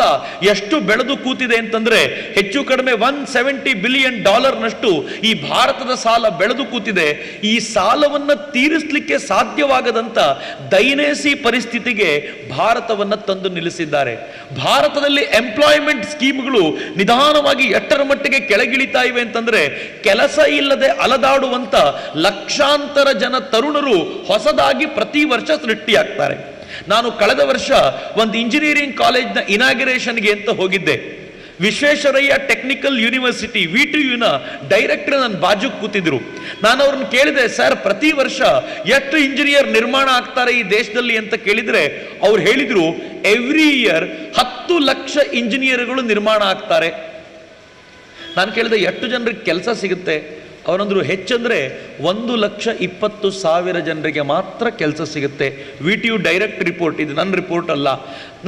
ಸಾಲ ಎಷ್ಟು ಬೆಳೆದು ಕೂತಿದೆ ಅಂತಂದ್ರೆ ಹೆಚ್ಚು ಕಡಿಮೆ ಒನ್ ಸೆವೆಂಟಿ ಬಿಲಿಯನ್ ಡಾಲರ್ನಷ್ಟು ಈ ಭಾರತದ ಸಾಲ ಬೆಳೆದು ಕೂತಿದೆ. ಈ ಸಾಲವನ್ನ ತೀರಿಸಲಿಕ್ಕೆ ಸಾಧ್ಯವಾಗದಂತ ದೈನೇಸಿ ಪರಿಸ್ಥಿತಿಗೆ ಭಾರತವನ್ನ ತಂದು ನಿಲ್ಲಿಸಿದ್ದಾರೆ. ಭಾರತದಲ್ಲಿ ಎಂಪ್ಲಾಯ್ಮೆಂಟ್ ಸ್ಕೀಮ್ಗಳು ನಿಧಾನವಾಗಿ ಎಟ್ಟರ ಮಟ್ಟಿಗೆ ಕೆಳಗಿಳಿತಾ ಇವೆ ಅಂತಂದ್ರೆ ಕೆಲಸ ಇಲ್ಲದೆ ಅಲದಾಡುವಂತ ಲಕ್ಷಾಂತರ ಜನ ತರುಣರು ಹೊಸದಾಗಿ ಪ್ರತಿ ವರ್ಷ ಸೃಷ್ಟಿಯಾಗ್ತಾರೆ. ನಾನು ಕಳೆದ ವರ್ಷ ಒಂದು ಇಂಜಿನಿಯರಿಂಗ್ ಕಾಲೇಜ್ನ ಇನಾಗ್ರೇಷನ್ಗೆ ಅಂತ ಹೋಗಿದ್ದೆ. Visvesvaraya technical university V T ಯುನ director ನನ್ನ ಬಾಜು ಕೂತಿದ್ರು. ನಾನು ಅವ್ರನ್ನ ಕೇಳಿದೆ ಸರ್ ಪ್ರತಿ ವರ್ಷ ಎಷ್ಟು ಇಂಜಿನಿಯರ್ ನಿರ್ಮಾಣ ಆಗ್ತಾರೆ ಈ ದೇಶದಲ್ಲಿ? ಅಂತ ಕೇಳಿದ್ರೆ, ಅವ್ರು ಹೇಳಿದ್ರು ಎವ್ರಿ ಇಯರ್ ಹತ್ತು ಲಕ್ಷ ಇಂಜಿನಿಯರ್ಗಳು ನಿರ್ಮಾಣ ಆಗ್ತಾರೆ. ನಾನು ಕೇಳಿದೆ, ಎಷ್ಟು ಜನರಿಗೆ ಕೆಲಸ ಸಿಗುತ್ತೆ? ಅವರಂದ್ರು ಹೆಚ್ಚಂದ್ರೆ ಒಂದು ಲಕ್ಷ ಇಪ್ಪತ್ತು ಸಾವಿರ ಜನರಿಗೆ ಮಾತ್ರ ಕೆಲಸ ಸಿಗುತ್ತೆ. V T U direct report, ಇದು ನನ್ನ ರಿಪೋರ್ಟ್ ಅಲ್ಲ.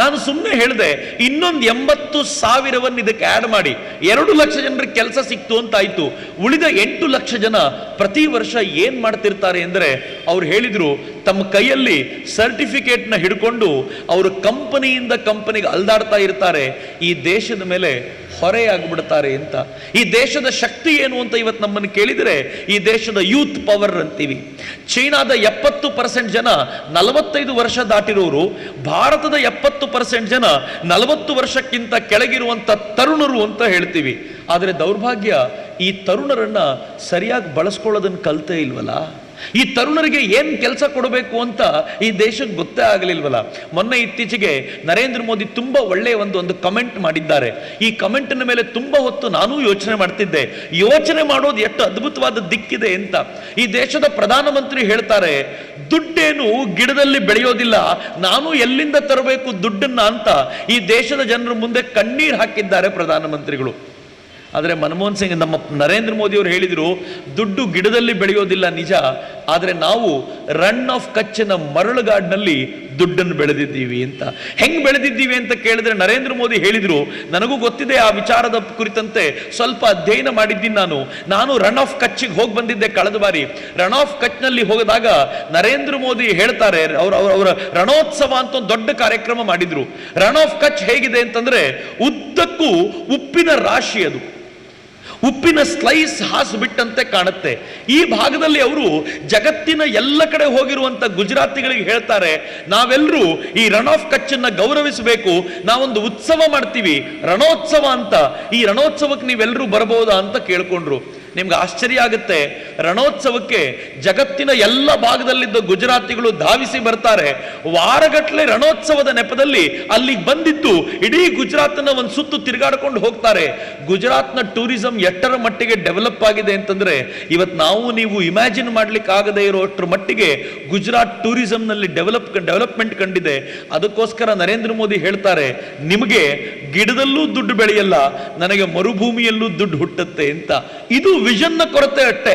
ನಾನು ಸುಮ್ಮನೆ ಹೇಳಿದೆ, ಇನ್ನೊಂದು ಎಂಬತ್ತು ಸಾವಿರವನ್ನು ಇದಕ್ಕೆ ಆ್ಯಡ್ ಮಾಡಿ. ಎರಡು ಲಕ್ಷ ಜನರಿಗೆ ಕೆಲಸ ಸಿಕ್ತು ಅಂತ ಆಯ್ತು ಉಳಿದ ಎಂಟು ಲಕ್ಷ ಜನ ಪ್ರತಿ ವರ್ಷ ಏನು ಮಾಡ್ತಿರ್ತಾರೆ ಅಂದರೆ, ಅವ್ರು ಹೇಳಿದ್ರು, ತಮ್ಮ ಕೈಯಲ್ಲಿ ಸರ್ಟಿಫಿಕೇಟ್ನ ಹಿಡ್ಕೊಂಡು, ಅವರು ಕಂಪನಿಯಿಂದ ಕಂಪನಿಗೆ ಅಲ್ದಾಡ್ತಾ ಇರ್ತಾರೆ. ಈ ದೇಶದ ಮೇಲೆ ಹೊರೆಯಾಗ್ಬಿಡ್ತಾರೆ ಅಂತ. ಈ ದೇಶದ ಶಕ್ತಿ ಏನು ಅಂತ ಇವತ್ತು ನಮ್ಮನ್ನು ಕೇಳಿದರೆ, ಈ ದೇಶದ ಯೂತ್ ಪವರ್ ಅಂತೀವಿ. ಚೀನಾದ ಎಪ್ಪತ್ತು ಪರ್ಸೆಂಟ್ ಜನ ನಲವತ್ತೈದು ವರ್ಷ ದಾಟಿರೋರು, ಭಾರತದ ಎಪ್ಪತ್ತು ಪರ್ಸೆಂಟ್ ಜನ ನಲವತ್ತು ವರ್ಷಕ್ಕಿಂತ ಕೆಳಗಿರುವಂಥ ತರುಣರು ಅಂತ ಹೇಳ್ತೀವಿ. ಆದರೆ ದೌರ್ಭಾಗ್ಯ ಈ ತರುಣರನ್ನು ಸರಿಯಾಗಿ ಬಳಸ್ಕೊಳ್ಳೋದನ್ನು ಕಲಿತೇ ಇಲ್ವಲ್ಲ? ಈ ತರುಣರಿಗೆ ಏನ್ ಕೆಲಸ ಕೊಡಬೇಕು ಅಂತ ಈ ದೇಶಕ್ಕೆ ಗೊತ್ತೇ ಆಗಲಿಲ್ವಲ್ಲ. ಮೊನ್ನೆ ಇತ್ತೀಚೆಗೆ ನರೇಂದ್ರ ಮೋದಿ ತುಂಬಾ ಒಳ್ಳೆಯ ಒಂದು ಒಂದು ಕಮೆಂಟ್ ಮಾಡಿದ್ದಾರೆ. ಈ ಕಮೆಂಟಿನ ಮೇಲೆ ತುಂಬಾ ಹೊತ್ತು ನಾನು ಯೋಚನೆ ಮಾಡ್ತಿದ್ದೆ. ಯೋಚನೆ ಮಾಡೋದು ಎಷ್ಟು ಅದ್ಭುತವಾದ ದಿಕ್ಕಿದೆ ಅಂತ. ಈ ದೇಶದ ಪ್ರಧಾನಮಂತ್ರಿ ಹೇಳ್ತಾರೆ, ದುಡ್ಡೇನು ಗಿಡದಲ್ಲಿ ಬೆಳೆಯೋದಿಲ್ಲ, ನಾನು ಎಲ್ಲಿಂದ ತರಬೇಕು ದುಡ್ಡನ್ನ ಅಂತ. ಈ ದೇಶದ ಜನರ ಮುಂದೆ ಕಣ್ಣೀರು ಹಾಕಿದ್ದಾರೆ ಪ್ರಧಾನಮಂತ್ರಿಗಳು. ಆದರೆ ಮನಮೋಹನ್ ಸಿಂಗ್ ನಮ್ಮ ನರೇಂದ್ರ ಮೋದಿ ಅವರು ಹೇಳಿದರು, ದುಡ್ಡು ಗಿಡದಲ್ಲಿ ಬೆಳೆಯೋದಿಲ್ಲ ನಿಜ, ಆದರೆ ನಾವು ರನ್ ಆಫ್ ಕಚ್ಚಿನ ಮರಳುಗಾಡಿನಲ್ಲಿ ದುಡ್ಡನ್ನು ಬೆಳೆದಿದ್ದೀವಿ ಅಂತ. ಹೆಂಗೆ ಬೆಳೆದಿದ್ದೀವಿ ಅಂತ ಕೇಳಿದ್ರೆ ನರೇಂದ್ರ ಮೋದಿ ಹೇಳಿದರು, ನನಗೂ ಗೊತ್ತಿದೆ ಆ ವಿಚಾರದ ಕುರಿತಂತೆ ಸ್ವಲ್ಪ ಅಧ್ಯಯನ ಮಾಡಿದ್ದೀನಿ ನಾನು. ನಾನು ರನ್ ಆಫ್ ಕಚ್ಚಿಗೆ ಹೋಗಿ ಬಂದಿದ್ದೆ ಕಳೆದ ಬಾರಿ. ರನ್ ಆಫ್ ಕಚ್ನಲ್ಲಿ ಹೋಗಿದಾಗ ನರೇಂದ್ರ ಮೋದಿ ಹೇಳ್ತಾರೆ, ಅವ್ರ ಅವ್ರ ಅವರ ರಣೋತ್ಸವ ಅಂತ ಒಂದು ದೊಡ್ಡ ಕಾರ್ಯಕ್ರಮ ಮಾಡಿದ್ರು. ರನ್ ಆಫ್ ಕಚ್ ಹೇಗಿದೆ ಅಂತಂದ್ರೆ ಉದ್ದಕ್ಕೂ ಉಪ್ಪಿನ ರಾಶಿ ಅದು. ಉಪ್ಪಿನ ಸ್ಲೈಸ್ ಹಾಸಿಬಿಟ್ಟಂತೆ ಕಾಣುತ್ತೆ. ಈ ಭಾಗದಲ್ಲಿ ಅವರು ಜಗತ್ತಿನ ಎಲ್ಲ ಕಡೆ ಹೋಗಿರುವಂತ ಗುಜರಾತಿಗಳಿಗೆ ಹೇಳ್ತಾರೆ ನಾವೆಲ್ಲರೂ ಈ ರಣ್ ಆಫ್ ಕಚ್ಚನ್ನು ಗೌರವಿಸಬೇಕು. ನಾವೊಂದು ಉತ್ಸವ ಮಾಡ್ತೀವಿ, ರಣೋತ್ಸವ ಅಂತ. ಈ ರಣೋತ್ಸವಕ್ಕೆ ನೀವೆಲ್ಲರೂ ಬರಬಹುದಾ? ಅಂತ ಕೇಳ್ಕೊಂಡ್ರು. ನಿಮ್ಗೆ ಆಶ್ಚರ್ಯ ಆಗುತ್ತೆ. ರಣೋತ್ಸವಕ್ಕೆ ಜಗತ್ತಿನ ಎಲ್ಲ ಭಾಗದಲ್ಲಿದ್ದ ಗುಜರಾತಿಗಳು ಧಾವಿಸಿ ಬರ್ತಾರೆ. ವಾರಗಟ್ಟಲೆ ರಣೋತ್ಸವದ ನೆಪದಲ್ಲಿ ಅಲ್ಲಿಗೆ ಬಂದಿದ್ದು ಇಡೀ ಗುಜರಾತ್ನ ಒಂದು ಸುತ್ತು ತಿರುಗಾಡ್ಕೊಂಡು ಹೋಗ್ತಾರೆ. ಗುಜರಾತ್ನ ಟೂರಿಸಂ ಎಷ್ಟರ ಮಟ್ಟಿಗೆ ಡೆವಲಪ್ ಆಗಿದೆ ಅಂತಂದ್ರೆ ಇವತ್ತು ನಾವು ನೀವು ಇಮ್ಯಾಜಿನ್ ಮಾಡ್ಲಿಕ್ಕೆ ಆಗದೆ ಇರೋಷ್ಟರ ಮಟ್ಟಿಗೆ ಗುಜರಾತ್ ಟೂರಿಸಂನಲ್ಲಿ ಡೆವಲಪ್ ಡೆವಲಪ್ಮೆಂಟ್ ಕಂಡಿದೆ. ಅದಕ್ಕೋಸ್ಕರ ನರೇಂದ್ರ ಮೋದಿ ಹೇಳ್ತಾರೆ, ನಿಮಗೆ ಗಿಡದಲ್ಲೂ ದುಡ್ಡು ಬೆಳೆಯಲ್ಲ, ನನಗೆ ಮರುಭೂಮಿಯಲ್ಲೂ ದುಡ್ಡು ಹುಟ್ಟುತ್ತೆ ಅಂತ. ಇದು ವಿಷನ್ನ ಕೊರತೆ ಅಟ್ಟೆ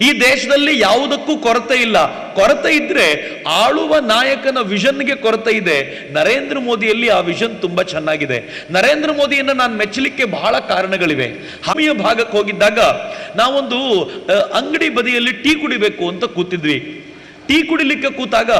ಈ ದೇಶದಲ್ಲಿ ಯಾವುದಕ್ಕೂ ಕೊರತೆ ಇಲ್ಲ. ಕೊರತೆ ಇದ್ರೆ ಆಳುವ ನಾಯಕನ ವಿಷನ್ಗೆ ಕೊರತೆ ಇದೆ. ನರೇಂದ್ರ ಮೋದಿಯಲ್ಲಿ ಆ ವಿಷನ್ ತುಂಬಾ ಚೆನ್ನಾಗಿದೆ. ನರೇಂದ್ರ ಮೋದಿಯನ್ನು ನಾನು ಮೆಚ್ಚಲಿಕ್ಕೆ ಬಹಳ ಕಾರಣಗಳಿವೆ. ಹಮಿಯ ಭಾಗಕ್ಕೆ ಹೋಗಿದ್ದಾಗ ನಾವೊಂದು ಅಂಗಡಿ ಬದಿಯಲ್ಲಿ ಟೀ ಕುಡಿಬೇಕು ಅಂತ ಕೂತಿದ್ವಿ. ಟೀ ಕುಡಿಲಿಕ್ಕೆ ಕೂತಾಗ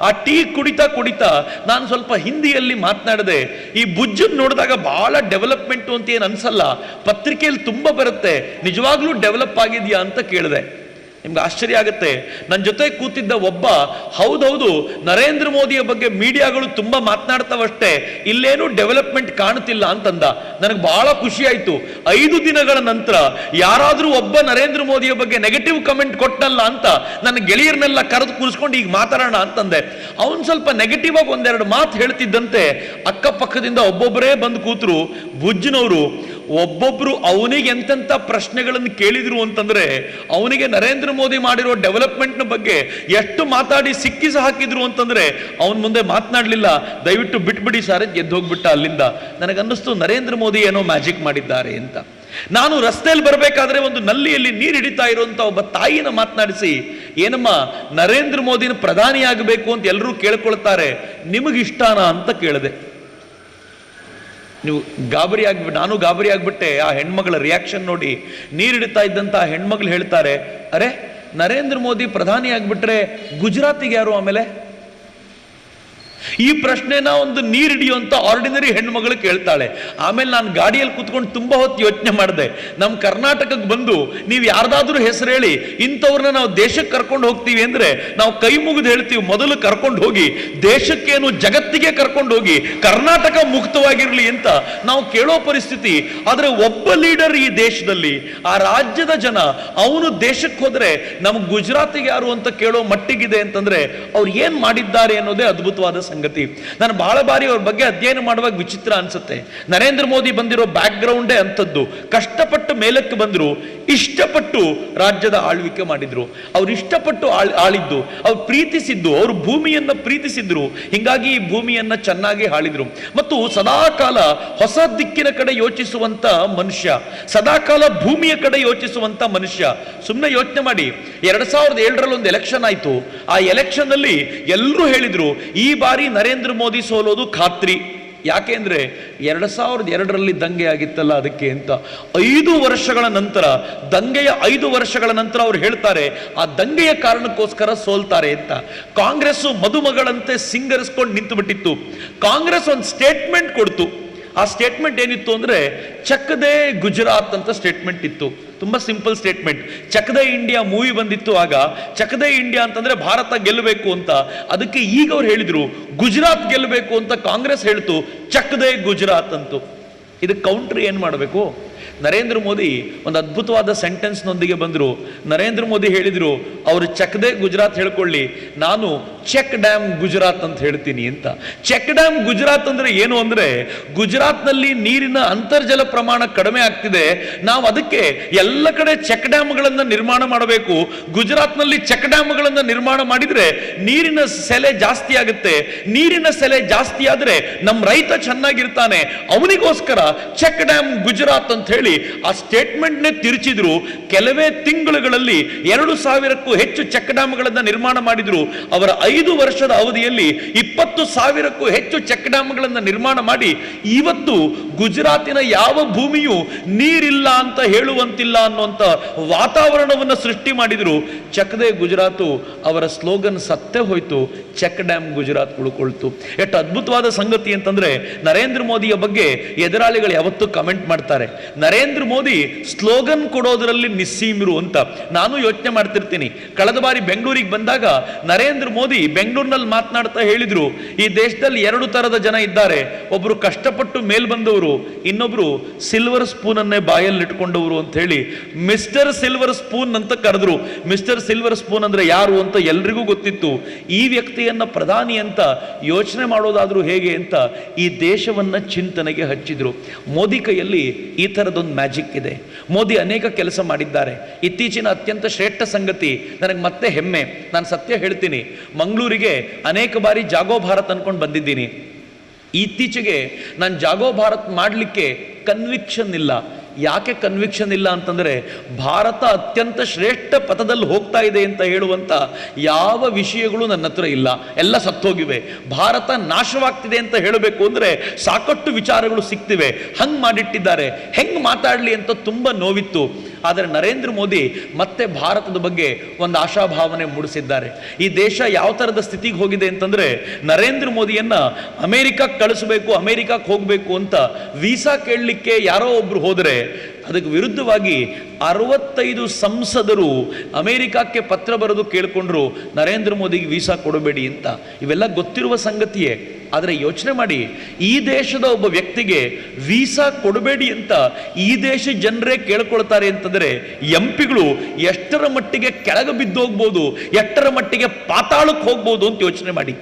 ಆ ಟೀ ಕುಡಿತಾ ಕುಡಿತಾ ನಾನು ಸ್ವಲ್ಪ ಹಿಂದಿಯಲ್ಲಿ ಮಾತನಾಡಿದೆ. ಈ ಬುಜ್ಜನ್ ನೋಡಿದಾಗ ಬಹಳ ಡೆವಲಪ್ಮೆಂಟ್ ಅಂತ ಏನು ಅನ್ಸಲ್ಲ. ಪತ್ರಿಕೆಯಲ್ಲಿ ತುಂಬ ಬರುತ್ತೆ. ನಿಜವಾಗ್ಲೂ ಡೆವಲಪ್ ಆಗಿದೆಯಾ ಅಂತ ಕೇಳಿದೆ. ನಿಮ್ಗೆ ಆಶ್ಚರ್ಯ ಆಗುತ್ತೆ. ನನ್ನ ಜೊತೆ ಕೂತಿದ್ದ ಒಬ್ಬ, ಹೌದೌದು, ನರೇಂದ್ರ ಮೋದಿಯ ಬಗ್ಗೆ ಮೀಡಿಯಾಗಳು ತುಂಬ ಮಾತನಾಡ್ತಾವಷ್ಟೇ, ಇಲ್ಲೇನು ಡೆವಲಪ್ಮೆಂಟ್ ಕಾಣುತ್ತಿಲ್ಲ ಅಂತಂದ. ನನಗೆ ಬಹಳ ಖುಷಿ ಆಯ್ತು. ಐದು ದಿನಗಳ ನಂತರ ಯಾರಾದರೂ ಒಬ್ಬ ನರೇಂದ್ರ ಮೋದಿಯ ಬಗ್ಗೆ ನೆಗೆಟಿವ್ ಕಮೆಂಟ್ ಕೊಟ್ಟಲ್ಲ ಅಂತ ನನ್ನ ಗೆಳೆಯರನ್ನೆಲ್ಲ ಕರೆದು ಕೂರಿಸ್ಕೊಂಡು ಈಗ ಮಾತಾಡೋಣ ಅಂತಂದೆ. ಅವನು ಸ್ವಲ್ಪ ನೆಗೆಟಿವ್ ಆಗಿ ಒಂದೆರಡು ಮಾತು ಹೇಳ್ತಿದ್ದಂತೆ, ಅಕ್ಕಪಕ್ಕದಿಂದ ಒಬ್ಬೊಬ್ಬರೇ ಬಂದು ಕೂತರು. ಬುಜ್ಜಿನವರು ಒಬ್ಬೊಬ್ರು ಅವನಿಗೆ ಎಂತೆಂಥ ಪ್ರಶ್ನೆಗಳನ್ನು ಕೇಳಿದ್ರು ಅಂತಂದ್ರೆ, ಅವನಿಗೆ ನರೇಂದ್ರ ಮೋದಿ ಮಾಡಿರೋ ಡೆವಲಪ್ಮೆಂಟ್ನ ಬಗ್ಗೆ ಎಷ್ಟು ಮಾತಾಡಿ ಸಿಕ್ಕಿಸ ಹಾಕಿದ್ರು ಅಂತಂದ್ರೆ, ಅವನ ಮುಂದೆ ಮಾತನಾಡಲಿಲ್ಲ. ದಯವಿಟ್ಟು ಬಿಟ್ಬಿಡಿ ಸಾರ್ ಎದ್ದು ಹೋಗ್ಬಿಟ್ಟ ಅಲ್ಲಿಂದ. ನನಗನ್ನಿಸ್ತು ನರೇಂದ್ರ ಮೋದಿ ಏನೋ ಮ್ಯಾಜಿಕ್ ಮಾಡಿದ್ದಾರೆ ಅಂತ. ನಾನು ರಸ್ತೆಯಲ್ಲಿ ಬರಬೇಕಾದ್ರೆ ಒಂದು ನಲ್ಲಿಯಲ್ಲಿ ನೀರು ಹಿಡಿತಾ ಇರುವಂತ ಒಬ್ಬ ತಾಯಿನ ಮಾತನಾಡಿಸಿ, ಏನಮ್ಮ, ನರೇಂದ್ರ ಮೋದಿನ ಪ್ರಧಾನಿ ಆಗಬೇಕು ಅಂತ ಎಲ್ಲರೂ ಕೇಳ್ಕೊಳ್ತಾರೆ, ನಿಮಗಿಷ್ಟಾನ ಅಂತ ಕೇಳಿದೆ. ನೀವು ಗಾಬರಿ ಆಗ್ಬಿಟ್ಟು ನಾನು ಗಾಬರಿ ಆಗಿಬಿಟ್ಟೆ, ಆ ಹೆಣ್ಮಗಳ ರಿಯಾಕ್ಷನ್ ನೋಡಿ, ನೀರಿಡ್ತಾ ಇದ್ದಂತ ಆ ಹೆಣ್ಮಗಳು ಹೇಳ್ತಾರೆ, ಅರೆ, ನರೇಂದ್ರ ಮೋದಿ ಪ್ರಧಾನಿ ಆಗಿಬಿಟ್ರೆ ಗುಜರಾತಿಗೆ ಯಾರು ಆಮೇಲೆ? ಈ ಪ್ರಶ್ನೆನ ಒಂದು ನೀರಿಡಿಯುವಂತ ಆರ್ಡಿನರಿ ಹೆಣ್ಮಗಳು ಕೇಳ್ತಾಳೆ. ಆಮೇಲೆ ನಾನು ಗಾಡಿಯಲ್ಲಿ ಕುತ್ಕೊಂಡು ತುಂಬಾ ಹೊತ್ತು ಯೋಚನೆ ಮಾಡಿದೆ. ನಮ್ಮ ಕರ್ನಾಟಕಕ್ಕೆ ಬಂದು ನೀವು ಯಾರ್ದಾದ್ರೂ ಹೆಸರು ಹೇಳಿ ಇಂಥವ್ರನ್ನ ನಾವು ದೇಶಕ್ಕೆ ಕರ್ಕೊಂಡು ಹೋಗ್ತೀವಿ ಅಂದ್ರೆ ನಾವು ಕೈ ಮುಗಿದು ಹೇಳ್ತೀವಿ, ಮೊದಲು ಕರ್ಕೊಂಡು ಹೋಗಿ ದೇಶಕ್ಕೇನು ಜಗತ್ತಿಗೆ ಕರ್ಕೊಂಡು ಹೋಗಿ, ಕರ್ನಾಟಕ ಮುಕ್ತವಾಗಿರ್ಲಿ ಅಂತ ನಾವು ಕೇಳೋ ಪರಿಸ್ಥಿತಿ. ಆದ್ರೆ ಒಬ್ಬ ಲೀಡರ್ ಈ ದೇಶದಲ್ಲಿ, ಆ ರಾಜ್ಯದ ಜನ, ಅವನು ದೇಶಕ್ಕೆ ಹೋದ್ರೆ ನಮ್ಗೆ ಗುಜರಾತಿಗೆ ಯಾರು ಅಂತ ಕೇಳೋ ಮಟ್ಟಿಗಿದೆ ಅಂತಂದ್ರೆ ಅವ್ರು ಏನ್ ಮಾಡಿದ್ದಾರೆ ಅನ್ನೋದೇ ಅದ್ಭುತವಾದ ಸಂಗತಿ. ನಾನು ಬಹಳ ಬಾರಿ ಅವ್ರ ಬಗ್ಗೆ ಅಧ್ಯಯನ ಮಾಡುವಾಗ ವಿಚಿತ್ರ ಅನ್ಸುತ್ತೆ. ನರೇಂದ್ರ ಮೋದಿ ಬಂದಿರೋ ಬ್ಯಾಕ್ ಗ್ರೌಂಡೇ ಅಂತದ್ದು ಕಷ್ಟಪಟ್ಟು ಮೇಲಕ್ಕೆ ಬಂದರು, ಇಷ್ಟಪಟ್ಟು ರಾಜ್ಯದ ಆಳ್ವಿಕೆ ಮಾಡಿದ್ರು. ಅವ್ರು ಇಷ್ಟಪಟ್ಟು ಆಳ್, ಆಳಿದ್ದು, ಅವ್ರು ಪ್ರೀತಿಸಿದ್ದು, ಅವ್ರ ಭೂಮಿಯನ್ನ ಪ್ರೀತಿಸಿದ್ರು, ಹಿಂಗಾಗಿ ಈ ಭೂಮಿಯನ್ನ ಚೆನ್ನಾಗಿ ಆಳಿದ್ರು. ಮತ್ತು ಸದಾಕಾಲ ಹೊಸ ದಿಕ್ಕಿನ ಕಡೆ ಯೋಚಿಸುವಂತ ಮನುಷ್ಯ, ಸದಾಕಾಲ ಭೂಮಿಯ ಕಡೆ ಯೋಚಿಸುವಂತ ಮನುಷ್ಯ. ಸುಮ್ಮನೆ ಯೋಚನೆ ಮಾಡಿ, ಎರಡ್ ಸಾವಿರದ ಏಳರಲ್ಲಿ ಒಂದು ಎಲೆಕ್ಷನ್ ಆಯ್ತು. ಆ ಎಲೆಕ್ಷನ್ ಅಲ್ಲಿ ಎಲ್ಲರೂ ಹೇಳಿದ್ರು, ಈ ಬಾರಿ ನರೇಂದ್ರ ಮೋದಿ ಸೋಲೋದು ಖಾತ್ರಿ. ಯಾಕೆಂದ್ರೆ ಎರಡು ಸಾವಿರದ ಎರಡರಲ್ಲಿ ದಂಗೆ ಆಗಿತ್ತಲ್ಲ ಅದಕ್ಕೆ ಅಂತ. ಐದು ವರ್ಷಗಳ ನಂತರ, ದಂಗೆಯ ಐದು ವರ್ಷಗಳ ನಂತರ ಅವ್ರು ಹೇಳ್ತಾರೆ, ಆ ದಂಗೆಯ ಕಾರಣಕ್ಕೋಸ್ಕರ ಸೋಲ್ತಾರೆ ಅಂತ. ಕಾಂಗ್ರೆಸ್ ಮದುಮಗಳಂತೆ ಸಿಂಗರಿಸ್ಕೊಂಡು ನಿಂತು ಬಿಟ್ಟಿತ್ತು ಕಾಂಗ್ರೆಸ್ ಒಂದು ಸ್ಟೇಟ್ಮೆಂಟ್ ಕೊಡ್ತು. ಆ ಸ್ಟೇಟ್ಮೆಂಟ್ ಏನಿತ್ತು ಅಂದರೆ, ಚಕ್ಕದೆ ಗುಜರಾತ್ ಅಂತ ಸ್ಟೇಟ್ಮೆಂಟ್ ಇತ್ತು. ತುಂಬ simple statement Chak De India movie ಬಂದಿತ್ತು ಆಗ. ಚಕದೆ ಇಂಡಿಯಾ ಅಂತಂದರೆ ಭಾರತ ಗೆಲ್ಲಬೇಕು ಅಂತ. ಅದಕ್ಕೆ ಈಗ ಅವ್ರು ಹೇಳಿದರು, ಗುಜರಾತ್ ಗೆಲ್ಲಬೇಕು ಅಂತ ಕಾಂಗ್ರೆಸ್ ಹೇಳ್ತು ಚಕದೆ ಗುಜರಾತ್ ಅಂತು. ಇದಕ್ಕೆ ಕೌಂಟ್ರ್ ಏನು ಮಾಡಬೇಕು? ನರೇಂದ್ರ ಮೋದಿ ಒಂದು ಅದ್ಭುತವಾದ ಸೆಂಟೆನ್ಸ್ನೊಂದಿಗೆ ಬಂದರು. ನರೇಂದ್ರ ಮೋದಿ ಹೇಳಿದರು, ಅವರು ಚೆಕ್ದೇ ಗುಜರಾತ್ ಹೇಳ್ಕೊಳ್ಳಿ. ನಾನು ಚೆಕ್ ಡ್ಯಾಮ್ ಗುಜರಾತ್ ಅಂತ ಹೇಳ್ತೀನಿ ಅಂತ. ಚೆಕ್ ಡ್ಯಾಮ್ ಗುಜರಾತ್ ಅಂದ್ರೆ ಏನು ಅಂದ್ರೆ, ಗುಜರಾತ್ನಲ್ಲಿ ನೀರಿನ ಅಂತರ್ಜಲ ಪ್ರಮಾಣ ಕಡಿಮೆ ಆಗ್ತಿದೆ. ನಾವು ಅದಕ್ಕೆ ಎಲ್ಲ ಕಡೆ ಚೆಕ್ ಡ್ಯಾಮ್ಗಳನ್ನು ನಿರ್ಮಾಣ ಮಾಡಬೇಕು. ಗುಜರಾತ್ನಲ್ಲಿ ಚೆಕ್ ಡ್ಯಾಮ್ಗಳನ್ನು ನಿರ್ಮಾಣ ಮಾಡಿದ್ರೆ ನೀರಿನ ಸೆಲೆ ಜಾಸ್ತಿ ಆಗುತ್ತೆ. ನೀರಿನ ಸೆಲೆ ಜಾಸ್ತಿ ಆದ್ರೆ ನಮ್ಮ ರೈತ ಚೆನ್ನಾಗಿರ್ತಾನೆ. ಅವನಿಗೋಸ್ಕರ ಚೆಕ್ ಡ್ಯಾಮ್ ಗುಜರಾತ್ ಅಂತ ಹೇಳಿ ಆ ಸ್ಟೇಟ್ಮೆಂಟ್ ನೇ ತಿರುಚಿದ್ರು, ಕೆಲವೇ ತಿಂಗಳುಗಳಲ್ಲಿ ಎರಡು ಸಾವಿರಕ್ಕೂ ಹೆಚ್ಚು ಚೆಕ್ ಡ್ಯಾಮ್ಗಳನ್ನು ನಿರ್ಮಾಣ ಮಾಡಿದ್ರು. ಅವರ ಐದು ವರ್ಷದ ಅವಧಿಯಲ್ಲಿ ಇಪ್ಪತ್ತು ಸಾವಿರಕ್ಕೂ ಹೆಚ್ಚು ಚೆಕ್ ಡ್ಯಾಮ್ಗಳನ್ನು ನಿರ್ಮಾಣ ಮಾಡಿ, ಇವತ್ತು ಗುಜರಾತಿನ ಯಾವ ಭೂಮಿಯು ನೀರಿಲ್ಲ ಅಂತ ಹೇಳುವಂತಿಲ್ಲ ಅನ್ನುವಂಥ ವಾತಾವರಣವನ್ನು ಸೃಷ್ಟಿ ಮಾಡಿದರು. ಚಕದೆ ಗುಜರಾತು, ಅವರ ಸ್ಲೋಗನ್ ಸತ್ತೇ ಹೋಯಿತು, ಚೆಕ್ ಡ್ಯಾಮ್ ಗುಜರಾತ್ ಉಳ್ಕೊಳ್ತು. ಎಷ್ಟು ಅದ್ಭುತವಾದ ಸಂಗತಿ ಅಂತಂದ್ರೆ, ನರೇಂದ್ರ ಮೋದಿಯ ಬಗ್ಗೆ ಎದುರಾಳಿಗಳು ಯಾವತ್ತೂ ಕಮೆಂಟ್ ಮಾಡ್ತಾರೆ. ನರೇಂದ್ರ ಮೋದಿ ಸ್ಲೋಗನ್ ಕೊಡೋದರಲ್ಲಿ ನಿಸ್ಸೀಮರು ಅಂತ. ನಾನು ಯೋಚನೆ ಮಾಡ್ತಿರ್ತೀನಿ. ಕಳೆದ ಬಾರಿ ಬೆಂಗಳೂರಿಗೆ ಬಂದಾಗ ನರೇಂದ್ರ ಮೋದಿ ಬೆಂಗಳೂರಿನಲ್ಲಿ ಮಾತನಾಡ್ತಾ ಹೇಳಿದರು, ಈ ದೇಶದಲ್ಲಿ ಎರಡು ಥರದ ಜನ ಇದ್ದಾರೆ ಒಬ್ಬರು ಕಷ್ಟಪಟ್ಟು ಮೇಲ್ ಬಂದವರು ಇನ್ನೊಬ್ರು ಸಿಲ್ವರ್ ಸ್ಪೂನ್ ಅನ್ನೇ ಬಾಯಲ್ಲಿ ಇಟ್ಕೊಂಡವರು ಅಂತ ಹೇಳಿ ಮಿಸ್ಟರ್ ಸಿಲ್ವರ್ ಸ್ಪೂನ್ ಅಂತ ಕರೆದ್ರು. ಮಿಸ್ಟರ್ ಸಿಲ್ವರ್ ಸ್ಪೂನ್ ಅಂದ್ರೆ ಯಾರು ಅಂತ ಎಲ್ರಿಗೂ ಗೊತ್ತಿತ್ತು. ಈ ವ್ಯಕ್ತಿಯನ್ನ ಪ್ರಧಾನಿ ಅಂತ ಯೋಚನೆ ಮಾಡೋದಾದ್ರೂ ಹೇಗೆ ಅಂತ ಈ ದೇಶವನ್ನ ಚಿಂತನೆಗೆ ಹಚ್ಚಿದ್ರು. ಮೋದಿ ಕೈಯಲ್ಲಿ ಈ ಥರದೊಂದು ಮ್ಯಾಜಿಕ್ ಇದೆ. ಮೋದಿ ಅನೇಕ ಕೆಲಸ ಮಾಡಿದ್ದಾರೆ. ಇತ್ತೀಚಿನ ಅತ್ಯಂತ ಶ್ರೇಷ್ಠ ಸಂಗತಿ, ನನಗೆ ಮತ್ತೆ ಹೆಮ್ಮೆ. ನಾನು ಸತ್ಯ ಹೇಳ್ತೀನಿ. ಮಂಗಳೂರಿಗೆ ಅನೇಕ ಬಾರಿ ಜಾಗೋ ಭಾರತ್ ಅನ್ಕೊಂಡು ಬಂದಿದ್ದೀನಿ. ಇತ್ತೀಚೆಗೆ ನಾನು ಜಾಗೋ ಭಾರತ್ ಮಾಡಲಿಕ್ಕೆ ಕನ್ವಿಕ್ಷನ್ ಇಲ್ಲ. ಯಾಕೆ ಕನ್ವಿಕ್ಷನ್ ಇಲ್ಲ ಅಂತಂದರೆ ಭಾರತ ಅತ್ಯಂತ ಶ್ರೇಷ್ಠ ಪಥದಲ್ಲಿ ಹೋಗ್ತಾ ಇದೆ ಅಂತ ಹೇಳುವಂಥ ಯಾವ ವಿಷಯಗಳು ನನ್ನ ಹತ್ರ ಇಲ್ಲ. ಎಲ್ಲ ಸತ್ತೋಗಿವೆ. ಭಾರತ ನಾಶವಾಗ್ತಿದೆ ಅಂತ ಹೇಳಬೇಕು ಅಂದರೆ ಸಾಕಷ್ಟು ವಿಚಾರಗಳು ಸಿಗ್ತಿವೆ. ಹಂಗೆ ಮಾಡಿಟ್ಟಿದ್ದಾರೆ. ಹೆಂಗೆ ಮಾತಾಡಲಿ ಅಂತ ತುಂಬ ನೋವಿತ್ತು. ಆದರೆ ನರೇಂದ್ರ ಮೋದಿ ಮತ್ತೆ ಭಾರತದ ಬಗ್ಗೆ ಒಂದು ಆಶಾಭಾವನೆ ಮೂಡಿಸಿದ್ದಾರೆ. ಈ ದೇಶ ಯಾವ ಥರದ ಸ್ಥಿತಿಗೆ ಹೋಗಿದೆ ಅಂತಂದರೆ ನರೇಂದ್ರ ಮೋದಿಯನ್ನು ಅಮೆರಿಕಕ್ಕೆ ಕಳಿಸಬೇಕು ಅಮೇರಿಕಾಕ್ಕೆ ಹೋಗಬೇಕು ಅಂತ ವೀಸಾ ಕೇಳಲಿಕ್ಕೆ ಯಾರೋ ಒಬ್ರು ಹೋದರೆ ಅದಕ್ಕೆ ವಿರುದ್ಧವಾಗಿ ಅರವತ್ತೈದು ಸಂಸದರು ಅಮೆರಿಕಕ್ಕೆ ಪತ್ರ ಬರೆದು ಕೇಳಿಕೊಂಡ್ರು, ನರೇಂದ್ರ ಮೋದಿಗೆ ವೀಸಾ ಕೊಡಬೇಡಿ ಅಂತ. ಇವೆಲ್ಲ ಗೊತ್ತಿರುವ ಸಂಗತಿಯೇ. ಆದರೆ ಯೋಚನೆ ಮಾಡಿ, ಈ ದೇಶದ ಒಬ್ಬ ವ್ಯಕ್ತಿಗೆ ವೀಸಾ ಕೊಡಬೇಡಿ ಅಂತ ಈ ದೇಶ ಜನರೇ ಕೇಳ್ಕೊಳ್ತಾರೆ ಅಂತಂದ್ರೆ ಎಂಪಿಗಳು ಎಷ್ಟರ ಮಟ್ಟಿಗೆ ಕೆಳಗೆ ಬಿದ್ದೋಗ್ಬೋದು, ಎಷ್ಟರ ಮಟ್ಟಿಗೆ ಪಾತಾಳಕ್ಕೆ ಹೋಗ್ಬೋದು ಅಂತ ಯೋಚನೆ ಮಾಡಿ.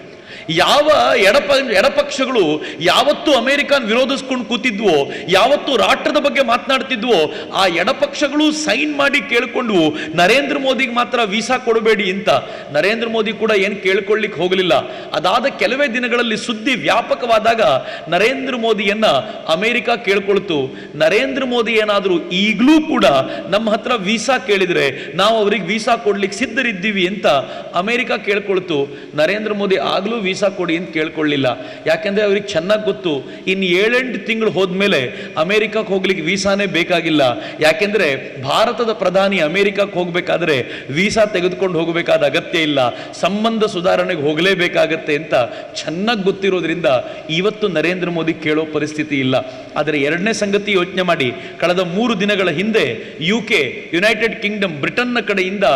ಯಾವ ಎಡಪ, ಎಡಪಕ್ಷಗಳು ಯಾವತ್ತು ಅಮೆರಿಕನ್ ವಿರೋಧಿಸ್ಕೊಂಡು ಕೂತಿದ್ವೋ, ಯಾವತ್ತು ರಾಷ್ಟ್ರದ ಬಗ್ಗೆ ಮಾತನಾಡ್ತಿದ್ವೋ, ಆ ಎಡಪಕ್ಷಗಳು ಸೈನ್ ಮಾಡಿ ಕೇಳಿಕೊಂಡು ನರೇಂದ್ರ ಮೋದಿಗೆ ಮಾತ್ರ ವೀಸಾ ಕೊಡಬೇಡಿ ಅಂತ ನರೇಂದ್ರ ಮೋದಿ ಕೂಡ ಏನು ಕೇಳ್ಕೊಳ್ಳಿಕ್ಕೆ ಹೋಗಲಿಲ್ಲ. ಅದಾದ ಕೆಲವೇ ದಿನಗಳಲ್ಲಿ ಸುದ್ದಿ ವ್ಯಾಪಕವಾದಾಗ ನರೇಂದ್ರ ಮೋದಿಯನ್ನ ಅಮೆರಿಕ ಕೇಳ್ಕೊಳ್ತು. ನರೇಂದ್ರ ಮೋದಿ ಏನಾದರೂ ಈಗಲೂ ಕೂಡ ನಮ್ಮ ಹತ್ರ ವೀಸಾ ಕೇಳಿದ್ರೆ ನಾವು ಅವರಿಗೆ ವೀಸಾ ಕೊಡ್ಲಿಕ್ಕೆ ಸಿದ್ಧರಿದ್ದೀವಿ ಅಂತ ಅಮೆರಿಕ ಕೇಳ್ಕೊಳ್ತು. ನರೇಂದ್ರ ಮೋದಿ ಆಗ್ಲೂ ವೀಸಾ ಕೊಡಿ ಅಂತ ಕೇಳ್ಕೊಳ್ಳಿಲ್ಲ. ಯಾಕೆಂದರೆ ಅವ್ರಿಗೆ ಚೆನ್ನಾಗಿ ಗೊತ್ತು ಇನ್ನು ಏಳೆಂಟು ತಿಂಗಳು ಹೋದ್ಮೇಲೆ ಅಮೆರಿಕಕ್ಕೆ ಹೋಗ್ಲಿಕ್ಕೆ ವೀಸಾನೇ ಬೇಕಾಗಿಲ್ಲ. ಯಾಕೆಂದರೆ ಭಾರತದ ಪ್ರಧಾನಿ ಅಮೆರಿಕಕ್ಕೆ ಹೋಗಬೇಕಾದ್ರೆ ವೀಸಾ ತೆಗೆದುಕೊಂಡು ಹೋಗಬೇಕಾದ ಅಗತ್ಯ ಇಲ್ಲ. ಸಂಬಂಧ ಸುಧಾರಣೆಗೆ ಹೋಗಲೇಬೇಕಾಗತ್ತೆ ಅಂತ ಚೆನ್ನಾಗಿ ಗೊತ್ತಿರೋದ್ರಿಂದ ಇವತ್ತು ನರೇಂದ್ರ ಮೋದಿ ಕೇಳೋ ಪರಿಸ್ಥಿತಿ ಇಲ್ಲ. ಆದರೆ ಎರಡನೇ ಸಂಗತಿ ಯೋಚನೆ ಮಾಡಿ, ಕಳೆದ ಮೂರು ದಿನಗಳ ಹಿಂದೆ ಯು ಕೆ ಯುನೈಟೆಡ್ ಕಿಂಗ್ಡಮ್ ಬ್ರಿಟನ್ನ ಕಡೆಯಿಂದ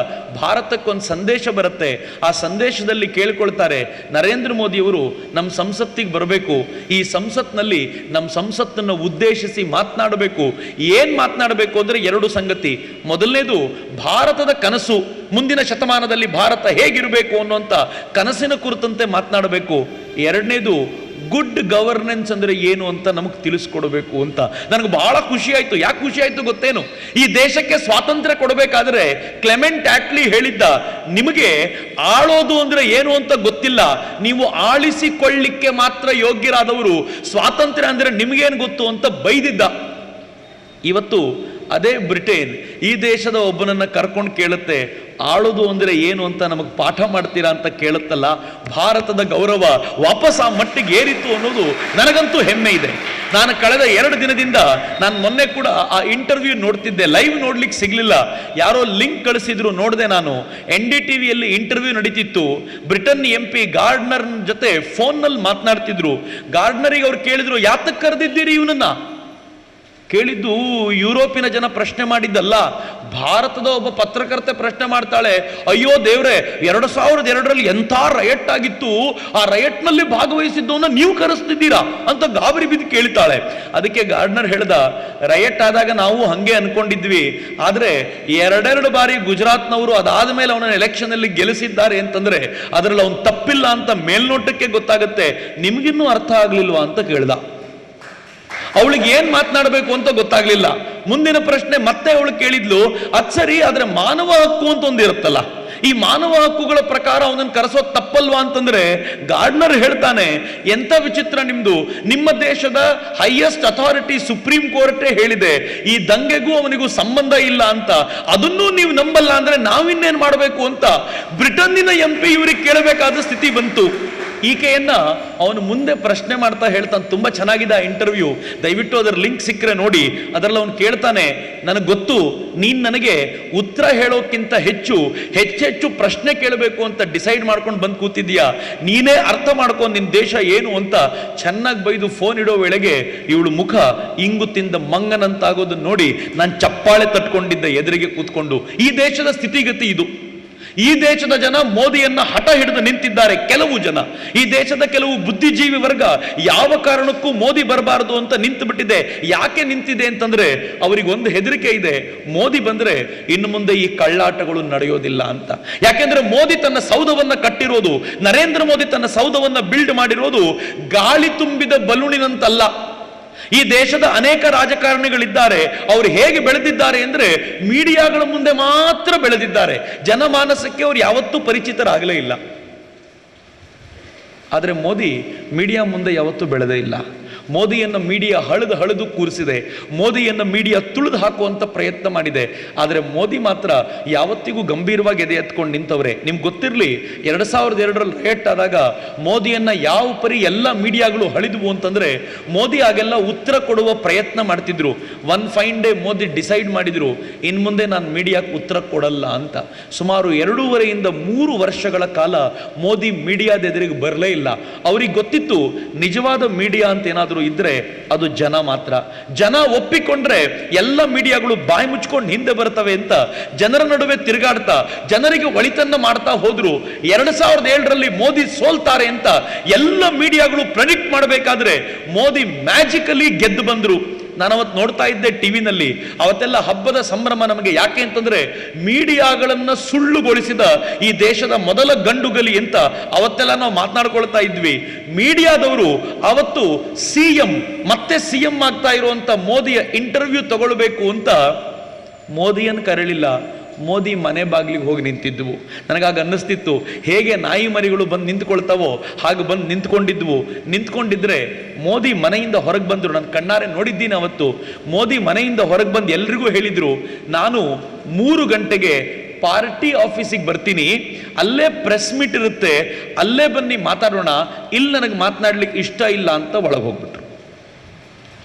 ಭಾರತಕ್ಕೊಂದು ಸಂದೇಶ ಬರುತ್ತೆ. ಆ ಸಂದೇಶದಲ್ಲಿ ಕೇಳ್ಕೊಳ್ತಾರೆ ನರೇಂದ್ರ ಮೋದಿಯವರು ನಮ್ಮ ಸಂಸತ್ತಿಗೆ ಬರಬೇಕು. ಈ ಸಂಸತ್ನಲ್ಲಿ ನಮ್ಮ ಸಂಸತ್ತನ್ನು ಉದ್ದೇಶಿಸಿ ಮಾತನಾಡಬೇಕು. ಏನು ಮಾತನಾಡಬೇಕು ಅಂದ್ರೆ ಎರಡು ಸಂಗತಿ. ಮೊದಲನೇದು, ಭಾರತದ ಕನಸು. ಮುಂದಿನ ಶತಮಾನದಲ್ಲಿ ಭಾರತ ಹೇಗಿರಬೇಕು ಅನ್ನುವಂಥ ಕನಸಿನ ಕುರಿತಂತೆ ಮಾತನಾಡಬೇಕು. ಎರಡನೇದು ಗುಡ್ ಗವರ್ನೆನ್ಸ್ ಅಂದರೆ ಏನು ಅಂತ ನಮಗೆ ತಿಳಿಸ್ಕೊಡ್ಬೇಕು ಅಂತ. ನನಗೆ ಬಹಳ ಖುಷಿ ಆಯ್ತು. ಯಾಕೆ ಖುಷಿ ಆಯ್ತು ಗೊತ್ತೇನು? ಈ ದೇಶಕ್ಕೆ ಸ್ವಾತಂತ್ರ್ಯ ಕೊಡಬೇಕಾದ್ರೆ ಕ್ಲೆಮೆಂಟ್ ಆಟ್ಲಿ ಹೇಳಿದ್ದ, ನಿಮಗೆ ಆಳೋದು ಅಂದರೆ ಏನು ಅಂತ ಗೊತ್ತಿಲ್ಲ. ನೀವು ಆಳಿಸಿಕೊಳ್ಳಿಕ್ಕೆ ಮಾತ್ರ ಯೋಗ್ಯರಾದವರು. ಸ್ವಾತಂತ್ರ್ಯ ಅಂದರೆ ನಿಮಗೇನು ಗೊತ್ತು? ಅಂತ ಬೈದಿದ್ದ. ಇವತ್ತು ಅದೇ ಬ್ರಿಟೇನ್ ಈ ದೇಶದ ಒಬ್ಬನನ್ನು ಕರ್ಕೊಂಡು ಕೇಳುತ್ತೆ ಆಳುದು ಅಂದ್ರೆ ಏನು ಅಂತ ನಮಗೆ ಪಾಠ ಮಾಡ್ತೀರಾ ಅಂತ ಕೇಳುತ್ತಲ್ಲ, ಭಾರತದ ಗೌರವ ವಾಪಸ್ ಆ ಮಟ್ಟಿಗೆ ಏರಿತು ಅನ್ನೋದು ನನಗಂತೂ ಹೆಮ್ಮೆ ಇದೆ. ನಾನು ಕಳೆದ ಎರಡು ದಿನದಿಂದ ನಾನು ಮೊನ್ನೆ ಕೂಡ ಆ ಇಂಟರ್ವ್ಯೂ ನೋಡ್ತಿದ್ದೆ ಲೈವ್ ನೋಡ್ಲಿಕ್ಕೆ ಸಿಗಲಿಲ್ಲ. ಯಾರೋ ಲಿಂಕ್ ಕಳಿಸಿದ್ರು ನೋಡಿದೆ ನಾನು. ಎನ್ ಡಿ ಟಿ ವಿಯಲ್ಲಿ ಇಂಟರ್ವ್ಯೂ ನಡೀತಿತ್ತು. ಬ್ರಿಟನ್ ಎಂ ಪಿ ಗಾರ್ಡ್ನರ್ ಜೊತೆ ಫೋನ್ನಲ್ಲಿ ಮಾತನಾಡ್ತಿದ್ರು. ಗಾರ್ಡ್ನರಿಗೆ ಅವ್ರು ಕೇಳಿದ್ರು ಯಾತಕ್ಕೆ ಕರೆದಿದ್ದೀರಿ ಇವನನ್ನ? ಕೇಳಿದ್ದು ಯುರೋಪಿನ ಜನ ಪ್ರಶ್ನೆ ಮಾಡಿದ್ದಲ್ಲ, ಭಾರತದ ಒಬ್ಬ ಪತ್ರಕರ್ತೆ ಪ್ರಶ್ನೆ ಮಾಡ್ತಾಳೆ, ಅಯ್ಯೋ ದೇವ್ರೆ, ಎರಡು ಸಾವಿರದ ಎರಡರಲ್ಲಿ ಎಂಥ ರಯಟ್ ಆಗಿತ್ತು, ಆ ರಯಟ್ನಲ್ಲಿ ಭಾಗವಹಿಸಿದ್ದವನ್ನ ನೀವು ಕರೆಸ್ತಿದ್ದೀರಾ? ಅಂತ ಗಾಬರಿ ಬಿದ್ದು ಕೇಳ್ತಾಳೆ. ಅದಕ್ಕೆ ಗಾರ್ಡ್ನರ್ ಹೇಳ್ದ ರಯಟ್ ಆದಾಗ ನಾವು ಹಂಗೆ ಅನ್ಕೊಂಡಿದ್ವಿ, ಆದ್ರೆ ಎರಡೆರಡು ಬಾರಿ ಗುಜರಾತ್ನವರು ಅದಾದ ಮೇಲೆ ಅವನ ಎಲೆಕ್ಷನ್ ಅಲ್ಲಿ ಗೆಲ್ಲಿಸಿದ್ದಾರೆ ಅಂತಂದ್ರೆ, ಅದರಲ್ಲಿ ಅವನು ತಪ್ಪಿಲ್ಲ ಅಂತ ಮೇಲ್ನೋಟಕ್ಕೆ ಗೊತ್ತಾಗುತ್ತೆ, ನಿಮ್ಗಿನ್ನೂ ಅರ್ಥ ಆಗ್ಲಿಲ್ವಾ? ಅಂತ ಕೇಳ್ದ. ಅವಳಿಗೆ ಏನ್ ಮಾತನಾಡಬೇಕು ಅಂತ ಗೊತ್ತಾಗ್ಲಿಲ್ಲ. ಮುಂದಿನ ಪ್ರಶ್ನೆ ಮತ್ತೆ ಅವಳು ಕೇಳಿದ್ಲು, ಅದ್ ಸರಿ, ಆದ್ರೆ ಮಾನವ ಹಕ್ಕು ಅಂತ ಒಂದಿರುತ್ತಲ್ಲ ಈ ಮಾನವ ಹಕ್ಕುಗಳ ಪ್ರಕಾರ ಅವನನ್ನು ಕರೆಸೋದು ತಪ್ಪಲ್ವಾ ಅಂತಂದ್ರೆ ಗಾರ್ಡ್ನರ್ ಹೇಳ್ತಾನೆ, ಎಂತ ವಿಚಿತ್ರ ನಿಮ್ದು? ನಿಮ್ಮ ದೇಶದ ಹೈಯೆಸ್ಟ್ ಅಥಾರಿಟಿ ಸುಪ್ರೀಂ ಕೋರ್ಟೇ ಹೇಳಿದೆ, ಈ ದಂಗೆಗೂ ಅವನಿಗೂ ಸಂಬಂಧ ಇಲ್ಲ ಅಂತ. ಅದನ್ನೂ ನೀವು ನಂಬಲ್ಲ ಅಂದ್ರೆ ನಾವಿನ್ನೇನ್ ಮಾಡಬೇಕು ಅಂತ. ಬ್ರಿಟನ್ನಿನ ಎಂ ಪಿ ಇವ್ರಿಗೆ ಕೇಳಬೇಕಾದ ಸ್ಥಿತಿ ಬಂತು. ಈಕೆಯನ್ನ ಅವನು ಮುಂದೆ ಪ್ರಶ್ನೆ ಮಾಡ್ತಾ ಹೇಳ್ತಾನೆ. ತುಂಬಾ ಚೆನ್ನಾಗಿದೆ ಆ ಇಂಟರ್ವ್ಯೂ ದಯವಿಟ್ಟು ಅದರ ಲಿಂಕ್ ಸಿಕ್ಕರೆ ನೋಡಿ. ಅದರಲ್ಲಿ ಅವನು ಕೇಳ್ತಾನೆ, ನನಗೆ ಗೊತ್ತು, ನೀನು ನನಗೆ ಉತ್ತರ ಹೇಳೋಕ್ಕಿಂತ ಹೆಚ್ಚು, ಹೆಚ್ಚೆಚ್ಚು ಪ್ರಶ್ನೆ ಕೇಳಬೇಕು ಅಂತ ಡಿಸೈಡ್ ಮಾಡ್ಕೊಂಡು ಬಂದು ಕೂತಿದ್ದೀಯಾ? ನೀನೇ ಅರ್ಥ ಮಾಡ್ಕೊಂಡು ನಿನ್ನ ದೇಶ ಏನು ಅಂತ ಚೆನ್ನಾಗಿ ಬೈದು ಫೋನ್ ಇಡೋ ವೇಳೆಗೆ ಇವಳು ಮುಖ ಇಂಗು ತಿಂದ ಮಂಗನಂತಾಗೋದನ್ನ ನೋಡಿ ನಾನು ಚಪ್ಪಾಳೆ ತಟ್ಕೊಂಡಿದ್ದೆ ಎದುರಿಗೆ ಕೂತ್ಕೊಂಡು. ಈ ದೇಶದ ಸ್ಥಿತಿಗತಿ ಇದು. ಈ ದೇಶದ ಜನ ಮೋದಿಯನ್ನ ಹಠ ಹಿಡಿದು ನಿಂತಿದ್ದಾರೆ ಕೆಲವು ಜನ. ಈ ದೇಶದ ಕೆಲವು ಬುದ್ಧಿಜೀವಿ ವರ್ಗ ಯಾವ ಕಾರಣಕ್ಕೂ ಮೋದಿ ಬರಬಾರದು ಅಂತ ನಿಂತು ಬಿಟ್ಟಿದೆ ಯಾಕೆ ನಿಂತಿದೆ ಅಂತಂದ್ರೆ ಅವರಿಗೆ ಒಂದು ಹೆದರಿಕೆ ಇದೆ. ಮೋದಿ ಬಂದ್ರೆ ಇನ್ನು ಮುಂದೆ ಈ ಕಳ್ಳಾಟಗಳು ನಡೆಯೋದಿಲ್ಲ ಅಂತ. ಯಾಕೆಂದ್ರೆ ಮೋದಿ ತನ್ನ ಸೌಧವನ್ನ ಕಟ್ಟಿರೋದು, ನರೇಂದ್ರ ಮೋದಿ ತನ್ನ ಸೌಧವನ್ನ ಬಿಲ್ಡ್ ಮಾಡಿರೋದು ಗಾಳಿ ತುಂಬಿದ ಬಲೂನಿನಂತಲ್ಲ ಈ ದೇಶದ ಅನೇಕ ರಾಜಕಾರಣಿಗಳಿದ್ದಾರೆ. ಅವರು ಹೇಗೆ ಬೆಳೆದಿದ್ದಾರೆ ಅಂದ್ರೆ ಮೀಡಿಯಾಗಳ ಮುಂದೆ ಮಾತ್ರ ಬೆಳೆದಿದ್ದಾರೆ. ಜನಮಾನಸಕ್ಕೆ ಅವರು ಯಾವತ್ತೂ ಪರಿಚಿತರಾಗಲೇ ಇಲ್ಲ. ಆದರೆ ಮೋದಿ ಮೀಡಿಯಾ ಮುಂದೆ ಯಾವತ್ತೂ ಬೆಳೆದೇ ಇಲ್ಲ. ಮೋದಿಯನ್ನು ಮೀಡಿಯಾ ಹಳೆದು ಹಳದು ಕೂರಿಸಿದೆ. ಮೋದಿಯನ್ನು ಮೀಡಿಯಾ ತುಳಿದು ಹಾಕುವಂಥ ಪ್ರಯತ್ನ ಮಾಡಿದೆ. ಆದರೆ ಮೋದಿ ಮಾತ್ರ ಯಾವತ್ತಿಗೂ ಗಂಭೀರವಾಗಿ ಎದೆ ಎತ್ಕೊಂಡು ನಿಂತವ್ರೆ. ನಿಮ್ಗೆ ಗೊತ್ತಿರಲಿ, ಎರಡು ಸಾವಿರದ ಎರಡರಲ್ಲಿ ರೇಟ್ ಆದಾಗ ಮೋದಿಯನ್ನ ಯಾವ ಪರಿ ಎಲ್ಲ ಮೀಡಿಯಾಗಳು ಹಳಿದ್ವು ಅಂತಂದರೆ ಮೋದಿ ಆಗೆಲ್ಲ ಉತ್ತರ ಕೊಡುವ ಪ್ರಯತ್ನ ಮಾಡ್ತಿದ್ರು. One fine day Modi decide ಮಾಡಿದ್ರು ಇನ್ನು ಮುಂದೆ ನಾನು ಮೀಡಿಯಾಕ್ಕೆ ಉತ್ತರ ಕೊಡಲ್ಲ ಅಂತ. ಸುಮಾರು ಎರಡೂವರೆಯಿಂದ ಮೂರು ವರ್ಷಗಳ ಕಾಲ ಮೋದಿ ಮೀಡಿಯಾದ ಎದುರಿಗೆ ಬರಲೇ ಇಲ್ಲ. ಅವ್ರಿಗೆ ಗೊತ್ತಿತ್ತು, ನಿಜವಾದ ಮೀಡಿಯಾ ಅಂತ ಏನಾದರೂ ಇದ್ರೆ ಅದು ಜನ ಮಾತ್ರ. ಜನ ಒಪ್ಪಿಕೊಂಡ್ರೆ ಎಲ್ಲ ಮೀಡಿಯಾಗಳು ಬಾಯಿ ಮುಚ್ಕೊಂಡು ಹಿಂದೆ ಬರ್ತವೆ ಅಂತ ಜನರ ನಡುವೆ ತಿರುಗಾಡ್ತಾ, ಜನರಿಗೆ ಒಳಿತನ್ನ ಮಾಡ್ತಾ ಹೋದ್ರು. ಎರಡ್ ಸಾವಿರದ ಏಳರಲ್ಲಿ ಮೋದಿ ಸೋಲ್ತಾರೆ ಅಂತ ಎಲ್ಲ ಮೀಡಿಯಾಗಳು ಪ್ರೆಡಿಕ್ಟ್ ಮಾಡಬೇಕಾದ್ರೆ ಮೋದಿ ಮ್ಯಾಜಿಕಲಿ ಗೆದ್ದು ಬಂದ್ರು. ನಾನು ಅವತ್ತು ನೋಡ್ತಾ ಇದ್ದೆ ಟಿವಿನಲ್ಲಿ, ಅವತ್ತೆಲ್ಲ ಹಬ್ಬದ ಸಂಭ್ರಮ ನಮಗೆ ಯಾಕೆ ಅಂತಂದ್ರೆ ಮೀಡಿಯಾಗಳನ್ನ ಸುಳ್ಳುಗೊಳಿಸಿದ ಈ ದೇಶದ ಮೊದಲ ಗಂಡುಗಲಿ ಅಂತ ಅವತ್ತೆಲ್ಲ ನಾವು ಮಾತನಾಡ್ಕೊಳ್ತಾ ಇದ್ವಿ. ಮೀಡಿಯಾದವರು ಅವತ್ತು ಸಿ ಎಂ, ಮತ್ತೆ ಸಿ ಎಂ ಆಗ್ತಾ ಇರುವಂತ ಮೋದಿಯ ಇಂಟರ್ವ್ಯೂ ತಗೊಳ್ಬೇಕು ಅಂತ ಮೋದಿಯನ್ನು ಕರೆಯಲಿಲ್ಲ ಮೋದಿ ಮನೆ ಬಾಗಿಲಿಗೆ ಹೋಗಿ ನಿಂತಿದ್ವು. ನನಗಾಗ ಅನ್ನಿಸ್ತಿತ್ತು, ಹೇಗೆ ನಾಯಿ ಮರಿಗಳು ಬಂದು ನಿಂತ್ಕೊಳ್ತಾವೋ ಹಾಗೆ ಬಂದು ನಿಂತ್ಕೊಂಡಿದ್ವು. ನಿಂತ್ಕೊಂಡಿದ್ರೆ ಮೋದಿ ಮನೆಯಿಂದ ಹೊರಗೆ ಬಂದರು. ನನ್ನ ಕಣ್ಣಾರೆ ನೋಡಿದ್ದೀನಿ ಅವತ್ತು. ಮೋದಿ ಮನೆಯಿಂದ ಹೊರಗೆ ಬಂದು ಎಲ್ರಿಗೂ ಹೇಳಿದರು, ನಾನು ಮೂರು ಗಂಟೆಗೆ ಪಾರ್ಟಿ ಆಫೀಸಿಗೆ ಬರ್ತೀನಿ. ಅಲ್ಲೇ ಪ್ರೆಸ್ ಮೀಟ್ ಇರುತ್ತೆ. ಅಲ್ಲೇ ಬನ್ನಿ ಮಾತಾಡೋಣ. ಇಲ್ಲಿ ನನಗೆ ಮಾತನಾಡ್ಲಿಕ್ಕೆ ಇಷ್ಟ ಇಲ್ಲ ಅಂತ ಒಳಗೆ ಹೋಗ್ಬಿಟ್ರು.